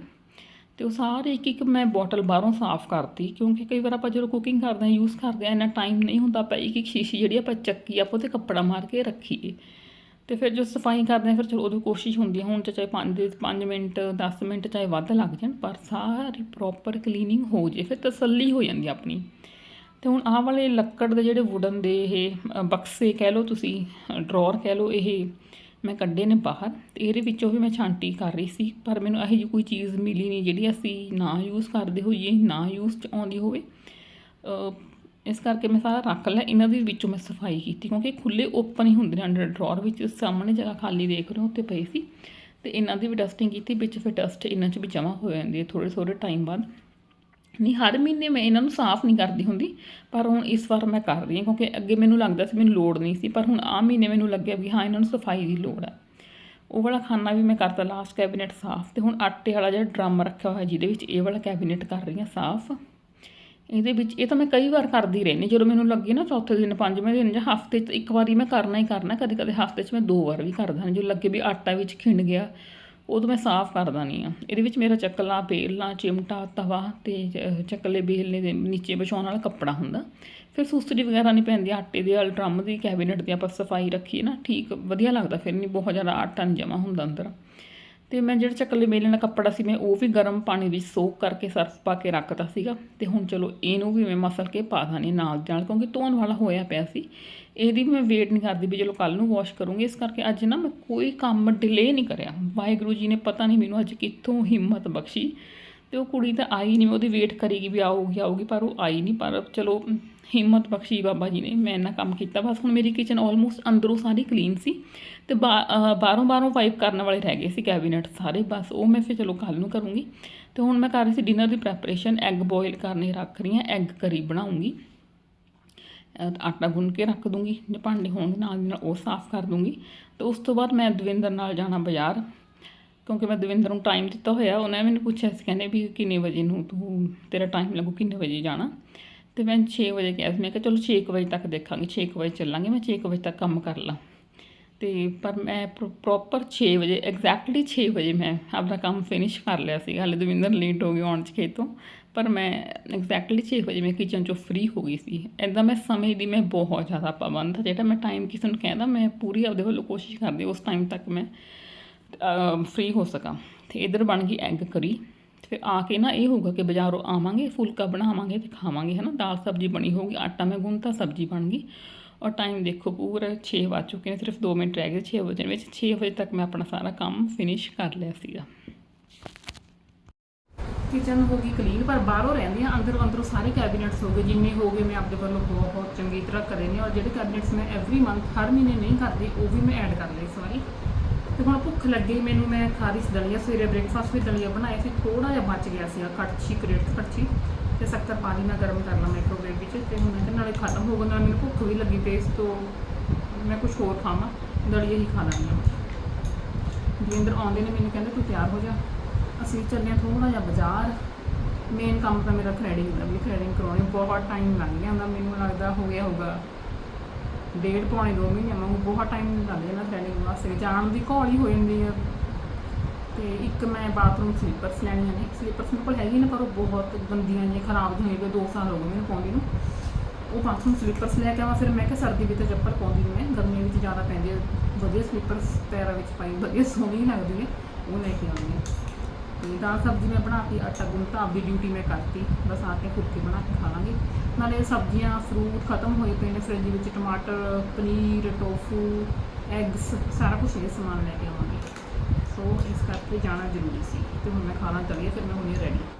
ਤੇ ਉਹ ਸਾਰੇ ਇੱਕ ਇੱਕ ਮੈਂ ਬੋਟਲ ਬਾਹਰੋਂ ਸਾਫ਼ ਕਰਤੀ, ਕਿਉਂਕਿ ਕਈ ਵਾਰ ਆਪਾਂ ਜਦੋਂ ਕੁਕਿੰਗ ਕਰਦੇ ਹਾਂ ਯੂਜ਼ ਕਰਦੇ ਹਾਂ, ਇੰਨਾ ਟਾਈਮ ਨਹੀਂ ਹੁੰਦਾ ਆਪਾਂ ਇੱਕ ਇੱਕ ਸ਼ੀਸ਼ੀ ਜਿਹੜੀ ਆਪਾਂ ਚੱਕੀ, ਆਪਾਂ ਉਹਤੇ ਕੱਪੜਾ ਮਾਰ ਕੇ ਰੱਖੀਏ। ਤੇ ਫਿਰ ਜੋ ਸਫ਼ਾਈ ਕਰਦੇ ਹਾਂ, ਫਿਰ ਚਲੋ ਉਦੋਂ ਕੋਸ਼ਿਸ਼ ਹੁੰਦੀ ਹੈ। ਹੁਣ ਤਾਂ ਚਾਹੇ 5 ਦੇ 5 ਮਿੰਟ 10 ਮਿੰਟ ਚਾਹੇ ਵੱਧ ਲੱਗ ਜਾਣ, ਪਰ ਸਾਰੀ ਪ੍ਰੋਪਰ ਕਲੀਨਿੰਗ ਹੋ ਜੇ, ਫਿਰ ਤਸੱਲੀ ਹੋ ਜਾਂਦੀ ਆਪਣੀ। ਤੇ ਹੁਣ ਆਹ ਵਾਲੇ ਲੱਕੜ ਦੇ ਜਿਹੜੇ ਵੁਡਨ ਦੇ ਇਹ ਬਕਸੇ ਕਹਿ ਲਓ ਤੁਸੀਂ ਡਰਾਅਰ ਕਹਿ ਲਓ ਇਹ, ਮੈਂ ਕੱਢੇ ਨੇ ਬਾਹਰ। ਤੇ ਇਹਦੇ ਵਿੱਚੋਂ ਵੀ ਮੈਂ ਛਾਂਟੀ ਕਰ ਰਹੀ ਸੀ, ਪਰ ਮੈਨੂੰ ਇਹੋ ਜਿਹੀ ਕੋਈ ਚੀਜ਼ ਮਿਲੀ ਨਹੀਂ ਜਿਹੜੀ ਅਸੀਂ ਨਾ ਯੂਜ਼ ਕਰਦੇ ਹੋਈਏ, ਨਾ ਯੂਜ਼ 'ਚ ਆਉਂਦੀ ਹੋਵੇ। ਇਸ ਕਰਕੇ ਮੈਂ ਸਾਰਾ ਰੱਖ ਲਿਆ। ਇਹਨਾਂ ਦੇ ਵਿੱਚੋਂ ਮੈਂ ਸਫ਼ਾਈ ਕੀਤੀ ਕਿਉਂਕਿ ਖੁੱਲੇ ਓਪਨ ਹੀ ਹੁੰਦੇ ਨੇ ਅੰਡਰ ਡਰਾਅਰ ਵਿੱਚ। ਸਾਹਮਣੇ ਜਗ੍ਹਾ ਖਾਲੀ ਦੇਖ ਰਹੇ ਹੋ ਉੱਤੇ ਪਈ ਸੀ। ਤੇ ਇਹਨਾਂ ਦੀ ਵੀ ਡਸਟਿੰਗ ਕੀਤੀ, ਵਿੱਚ ਫਿਰ ਡਸਟ ਇਹਨਾਂ 'ਚ ਵੀ ਜਮ੍ਹਾਂ ਹੋ ਜਾਂਦੀ ਹੈ ਥੋੜੇ ਥੋੜੇ ਟਾਈਮ ਬਾਅਦ। ਨਹੀਂ, ਹਰ ਮਹੀਨੇ ਮੈਂ ਇਹਨਾਂ ਨੂੰ ਸਾਫ਼ ਨਹੀਂ ਕਰਦੀ ਹੁੰਦੀ, ਪਰ ਹੁਣ ਇਸ ਵਾਰ ਮੈਂ ਕਰ ਰਹੀ ਹਾਂ ਕਿਉਂਕਿ ਅੱਗੇ ਮੈਨੂੰ ਲੱਗਦਾ ਸੀ ਮੈਨੂੰ ਲੋੜ ਨਹੀਂ ਸੀ, ਪਰ ਹੁਣ ਆਹ ਮਹੀਨੇ ਮੈਨੂੰ ਲੱਗਿਆ ਵੀ ਹਾਂ, ਇਹਨਾਂ ਨੂੰ ਸਫ਼ਾਈ ਦੀ ਲੋੜ ਹੈ ਉਹ ਵਾਲਾ ਖਾਨਾ ਵੀ ਮੈਂ ਕਰਤਾ ਲਾਸਟ ਕੈਬਨਿਟ ਸਾਫ਼ ਤੇ ਹੁਣ ਆਟੇ ਵਾਲਾ ਜਿਹੜਾ ਡਰਮ ਰੱਖਿਆ ਹੋਇਆ ਜਿਹਦੇ ਵਿੱਚ ਇਹ ਵਾਲਾ ਕੈਬਨਿਟ ਕਰ ਰਹੀ ਹਾਂ ਸਾਫ਼। ਇਹਦੇ ਵਿੱਚ ਇਹ ਤਾਂ ਮੈਂ ਕਈ ਵਾਰ ਕਰਦੀ ਰਹਿੰਦੀ ਜਦੋਂ ਮੈਨੂੰ ਲੱਗੇ ਨਾ ਚੌਥੇ ਦਿਨ, ਪੰਜਵੇਂ ਦਿਨ ਜਾਂ ਹਫ਼ਤੇ 'ਚ ਇੱਕ ਵਾਰੀ ਮੈਂ ਕਰਨਾ ਹੀ ਕਰਨਾ ਕਦੇ ਕਦੇ ਹਫ਼ਤੇ 'ਚ ਮੈਂ ਦੋ ਵਾਰ ਵੀ ਕਰਦਾ ਜੋ ਲੱਗੇ ਵੀ ਆਟਾ ਵਿੱਚ ਖਿੰਡ ਗਿਆ ਉਦੋਂ ਮੈਂ ਸਾਫ਼ ਕਰਦਾ ਨਹੀਂ ਆ ਇਹਦੇ ਵਿੱਚ ਮੇਰਾ ਚੱਕਲਾ, ਬੇਲਣਾ, ਚਿਮਟਾ, ਤਵਾ ਤੇ ਚੱਕਲੇ ਬੇਲਣੇ ਦੇ ਨੀਚੇ ਵਿਛਾਉਣ ਵਾਲਾ ਕੱਪੜਾ ਹੁੰਦਾ। ਫਿਰ ਸੁਸਰੀ ਵਗੈਰਾ ਨਹੀਂ ਪੈਂਦੀ, ਆਟੇ ਦੇ ਵਾਲ ਦੀ ਕੈਬਨਿਟ ਦੀ ਆਪਾਂ ਸਫ਼ਾਈ ਰੱਖੀਏ ਨਾ, ਠੀਕ ਵਧੀਆ ਲੱਗਦਾ। ਫਿਰ ਨਹੀਂ, ਬਹੁਤ ਜ਼ਿਆਦਾ ਆਟਾ ਨਹੀਂ ਜਮਾ ਹੁੰਦਾ ਅੰਦਰ। ਤੇ ਮੈਂ ਜਿਹੜਾ ਚੱਕਲੇ ਮੇਲਣ ਦਾ ਕੱਪੜਾ ਸੀ, ਮੈਂ ਉਹ ਵੀ ਗਰਮ ਪਾਣੀ ਵਿੱਚ ਸੋਕ ਕਰਕੇ ਸਰਫ ਪਾ ਕੇ ਰੱਖਤਾ ਸੀਗਾ। ਤੇ ਹੁਣ ਚਲੋ ਇਹਨੂੰ ਵੀ ਮੈਂ ਮਸਲ ਕੇ ਪਾ ਦਾਨੀ ਨਾਲ ਨਾਲ, ਕਿਉਂਕਿ ਧੋਣ ਵਾਲਾ ਹੋਇਆ ਪਿਆ ਸੀ। ਇਹਦੀ ਵੀ ਮੈਂ ਵੇਟ ਨਹੀਂ ਕਰਦੀ ਵੀ ਚਲੋ ਕੱਲ ਨੂੰ ਵਾਸ਼ ਕਰੂੰਗੀ। ਇਸ ਕਰਕੇ ਅੱਜ ਨਾ ਮੈਂ ਕੋਈ ਕੰਮ ਡਿਲੇ ਨਹੀਂ ਕਰਿਆ। ਵਾਹਿਗੁਰੂ ਜੀ ਨੇ ਪਤਾ ਨਹੀਂ ਮੈਨੂੰ ਅੱਜ ਕਿੱਥੋਂ ਹਿੰਮਤ ਬਖਸ਼ੀ। ਤੇ ਉਹ ਕੁੜੀ ਤਾਂ ਆਈ ਨਹੀਂ ਮੈਂ ਉਹਦੀ ਵੇਟ ਕਰੇਗੀ ਵੀ ਆਊਗੀ ਆਊਗੀ, ਪਰ ਉਹ ਆਈ ਨਹੀਂ ਪਰ ਚਲੋ, ਹਿੰਮਤ ਬਖਸ਼ੀ ਬਾਬਾ ਜੀ ਨੇ, ਮੈਂ ਇੰਨਾ ਕੰਮ ਕੀਤਾ। ਬਸ ਹੁਣ ਮੇਰੀ ਕਿਚਨ ਆਲਮੋਸਟ ਅੰਦਰੋਂ ਸਾਰੀ ਕਲੀਨ ਸੀ ਤੇ ਬਾ- ਬਾਹਰੋਂ ਬਾਹਰੋਂ ਵਾਈਪ ਕਰਨ ਵਾਲੇ ਰਹਿ ਗਏ ਸੀ ਕੈਬਨਿਟ ਸਾਰੇ, ਬਸ ਉਹ ਮੈਂ ਫਿਰ ਚਲੋ ਕੱਲ ਨੂੰ ਕਰੂੰਗੀ। ਤੇ ਹੁਣ ਮੈਂ ਕਰ ਰਹੀ ਸੀ ਡਿਨਰ ਦੀ ਪ੍ਰੈਪਰੇਸ਼ਨ ਐਗ ਬੋਇਲ ਕਰਨੇ ਰੱਖ ਰਹੀ ਹਾਂ ਐਗ ਕਰੀ ਬਣਾਉਂਗੀ। ਆਟਾ ਗੁੰਨ ਕੇ ਰੱਖ ਦੂੰਗੀ, ਜੇ ਭਾਂਡੇ ਹੋਣਗੇ, ਨਾਲ ਦੀ ਨਾਲ ਉਹ ਸਾਫ਼ ਕਰ ਦੂੰਗੀ। ਤੇ ਉਸ ਤੋਂ ਬਾਅਦ ਮੈਂ ਦਵਿੰਦਰ ਨਾਲ ਜਾਣਾ ਬਾਜ਼ਾਰ। ਕਿਉਂਕਿ ਮੈਂ ਦਵਿੰਦਰ ਨੂੰ ਟਾਈਮ ਦਿੱਤਾ ਹੋਇਆ, ਉਹਨੇ ਮੈਨੂੰ ਪੁੱਛਿਆ ਸੀ, ਕਹਿੰਦੇ ਵੀ ਕਿੰਨੇ ਵਜੇ ਨੂੰ ਤੂੰ, ਤੇਰਾ ਟਾਈਮ ਲੱਗੂ ਕਿੰਨੇ ਵਜੇ ਜਾਣਾ? ਤੇ ਮੈਂ 6 ਵਜੇ ਕਿਹਾ ਸੀ, ਮੈਂ ਕਿਹਾ ਚਲੋ 6 ਵਜੇ ਤੱਕ ਦੇਖਾਂਗੇ 6 ਵਜੇ ਚੱਲਾਂਗੇ, ਮੈਂ 6 ਵਜੇ ਤੱਕ ਕੰਮ ਕਰ ਲਾਂ। ਤੇ ਪਰ ਮੈਂ ਪ੍ਰੋਪਰ 6 ਵਜੇ ਐਗਜ਼ੈਕਟਲੀ 6 ਵਜੇ ਮੈਂ ਆਪਣਾ ਕੰਮ ਫਿਨਿਸ਼ ਕਰ ਲਿਆ ਸੀ। ਹਾਲੇ ਦਵਿੰਦਰ ਲੇਟ ਹੋ ਗਿਆ ਆਉਣ 'ਚ ਖੇਤੋਂ, ਪਰ ਮੈਂ ਐਗਜ਼ੈਕਟਲੀ 6 ਵਜੇ ਮੈਂ ਕਿਚਨ 'ਚੋਂ ਫ੍ਰੀ ਹੋ ਗਈ ਸੀ। ਐਦਾਂ ਮੈਂ ਸਮੇਂ ਦੀ ਮੈਂ ਬਹੁਤ ਜ਼ਿਆਦਾ ਪਾਬੰਦ ਹਾਂ। ਜਿਹੜਾ ਮੈਂ ਟਾਈਮ ਕਿਸੇ ਨੂੰ ਕਹਿੰਦਾ, ਮੈਂ ਪੂਰੀ ਆਪਦੇ ਵੱਲੋਂ ਕੋਸ਼ਿਸ਼ ਕਰਦੀ ਉਸ ਟਾਈਮ ਤੱਕ ਮੈਂ ਫ੍ਰੀ ਹੋ ਸਕਾਂ। ਤੇ ਇਧਰ ਬਣ ਗਈ ਐਗ ਕਰੀ ਫਿਰ ਆ ਕੇ ਨਾ ਇਹ ਹੋਊਗਾ ਕਿ ਬਾਜ਼ਾਰੋਂ ਆਵਾਂਗੇ, ਫੁਲਕਾ ਬਣਾਵਾਂਗੇ ਤੇ ਖਾਵਾਂਗੇ, ਹਨਾ? ਦਾਲ ਸਬਜ਼ੀ ਬਣੀ ਹੋਊਗੀ, ਆਟਾ ਮੈਂ ਗੁੰਨਤਾ ਸਬਜ਼ੀ ਬਣ ਗਈ। ਔਰ ਟਾਈਮ ਦੇਖੋ, ਪੂਰਾ 6 ਵੱਜ ਚੁੱਕੇ ਨੇ, ਸਿਰਫ 2 ਮਿੰਟ ਰਹਿ ਗਏ 6 ਵਜੇ ਵਿੱਚ। 6 ਵਜੇ ਤੱਕ ਮੈਂ ਆਪਣਾ ਸਾਰਾ ਕੰਮ ਫਿਨਿਸ਼ ਕਰ ਲਿਆ ਸੀਗਾ। ਕਿਚਨ ਹੋ ਗਈ ਕਲੀਨ ਪਰ ਬਾਹਰੋਂ ਰਹਿੰਦੀਆਂ ਅੰਦਰ ਅੰਦਰੋਂ ਅੰਦਰੋਂ ਸਾਰੇ ਕੈਬਨਿਟਸ ਹੋ ਗਏ। ਜਿੰਨੇ ਹੋ ਗਏ ਮੈਂ ਆਪਣੇ ਵੱਲੋਂ ਬਹੁਤ ਬਹੁਤ ਚੰਗੀ ਤਰ੍ਹਾਂ ਕਰੇ ਨੇ। ਔਰ ਜਿਹੜੇ ਕੈਬਨਿਟਸ ਮੈਂ ਐਵਰੀ ਮੰਥ ਹਰ ਮਹੀਨੇ ਨਹੀਂ ਕਰਦੀ, ਉਹ ਵੀ ਮੈਂ ਐਡ ਕਰ ਲਈ ਇਸ ਵਾਰੀ ਤੇ ਹੁਣ ਭੁੱਖ ਲੱਗੀ, ਮੈਨੂੰ ਮੈਂ ਖਾ ਰਹੀ ਸੀ ਦਲੀਆ, ਸਵੇਰੇ ਬ੍ਰੇਕਫਾਸਟ ਵੀ ਦਲੀਆ ਬਣਾਇਆ ਸੀ ਥੋੜਾ ਜਿਹਾ ਬਚ ਗਿਆ ਸੀ ਕੜਛੀ, ਕਰੇਟ ਕੜਛੀ ਤੇ ਸ਼ੱਕਰ ਪਾਣੀ ਨਾਲ ਗਰਮ ਕਰਨਾ ਮਾਈਕ੍ਰੋਵੇਵ ਵਿੱਚ ਤੇ ਹੁਣ ਇਹਦੇ ਨਾਲੇ ਖਤਮ ਹੋ ਗਿਆ, ਨਾਲ ਮੈਨੂੰ ਭੁੱਖ ਵੀ ਲੱਗੀ ਤੇ ਇਸ ਤੋਂ ਮੈਂ ਕੁਝ ਹੋਰ ਖਾਵਾਂ, ਦਲੀਆ ਹੀ ਖਾ ਲੈਂਦੀ ਹਾਂ। ਦਵਿੰਦਰ ਆਉਂਦੇ ਨੇ, ਮੈਨੂੰ ਕਹਿੰਦੇ ਤੂੰ ਤਿਆਰ ਹੋ ਜਾ। ਅਸੀਂ ਚੱਲੇ ਹਾਂ ਥੋੜਾ ਜਿਹਾ ਬਾਜ਼ਾਰ। ਮੇਨ ਕੰਮ ਤਾਂ ਮੇਰਾ ਥ੍ਰੈਡਿੰਗ ਦਾ ਵੀ ਥ੍ਰੈਡਿੰਗ ਕਰਾਉਣੀ ਬਹੁਤ ਟਾਈਮ ਲੱਗ ਜਾਂਦਾ, ਮੈਨੂੰ ਲੱਗਦਾ ਹੋ ਗਿਆ ਹੋਊਗਾ ਡੇਢ ਪੌਣੇ ਦੋ ਮਹੀਨੇ ਵਾਂਗੂ ਬਹੁਤ ਟਾਈਮ ਲੱਗ ਜਾਂਦਾ ਥ੍ਰੈਡਿੰਗ ਜਾਣ ਦੀ ਘੋਲੀ ਹੋ ਜਾਂਦੀ ਹੈ ਤੇ ਇੱਕ ਮੈਂ ਬਾਥਰੂਮ ਸਲੀਪਰਸ ਲੈਣੀਆਂ ਨੇ। ਸਲੀਪਰਸ ਮੇਰੇ ਕੋਲ ਹੈਗੀ ਨੇ, ਪਰ ਉਹ ਬਹੁਤ ਗੰਦੀਆਂ ਜਿਹੀਆਂ ਖਰਾਬ ਜਿਹੇ ਹੋਏ 2 ਸਾਲ ਹੋ ਗਏ ਮੈਨੂੰ ਪਾਉਂਦੀ ਨੂੰ। ਉਹ ਬਾਥਰੂਮ ਸਲੀਪਰਸ ਲੈ ਕੇ ਆਵਾਂ, ਫਿਰ ਮੈਂ ਕਿਹਾ ਸਰਦੀ ਵਿੱਚ ਜੱਪਰ ਪਾਉਂਦੀ ਨਹੀਂ ਮੈਂ। ਗਰਮੀ ਵਿੱਚ ਜ਼ਿਆਦਾ ਪੈਂਦੀ ਹੈ ਵਧੀਆ ਸਲੀਪਰਸ ਪੈਰਾਂ ਵਿੱਚ ਪਾਈ, ਵਧੀਆ ਸੋਹਣੀ ਲੱਗਦੀ ਹੈ ਉਹ ਲੈ ਕੇ ਆਉਂਦੀ ਹਾਂ ਤੇ ਦਾਲ ਸਬਜ਼ੀ ਮੈਂ ਬਣਾਤੀ ਆਟਾ ਗੁੰਨਤਾ, ਆਪਦੀ ਡਿਊਟੀ ਮੈਂ ਕਰਤੀ। ਬਸ ਆ ਕੇ ਫੁਲਕੇ ਬਣਾ ਕੇ ਖਾ ਲਾਂਗੇ। ਨਾਲੇ ਸਬਜ਼ੀਆਂ ਫਰੂਟ ਖਤਮ ਹੋਏ ਪਏ ਨੇ ਫ੍ਰਿਜ ਵਿੱਚ ਟਮਾਟਰ, ਪਨੀਰ ਟੋਫੂ ਐਗਸ ਸਾਰਾ ਕੁਝ ਇਹ ਸਮਾਨ ਲੈ ਕੇ ਆਵਾਂਗੇ। ਸੋ ਇਸ ਕਰਕੇ ਜਾਣਾ ਜ਼ਰੂਰੀ ਸੀ। ਤੇ ਹੁਣ ਮੈਂ ਖਾਣਾ ਚੱਲੀ ਫਿਰ ਮੈਂ ਹੁਣੇ ਰੈਡੀ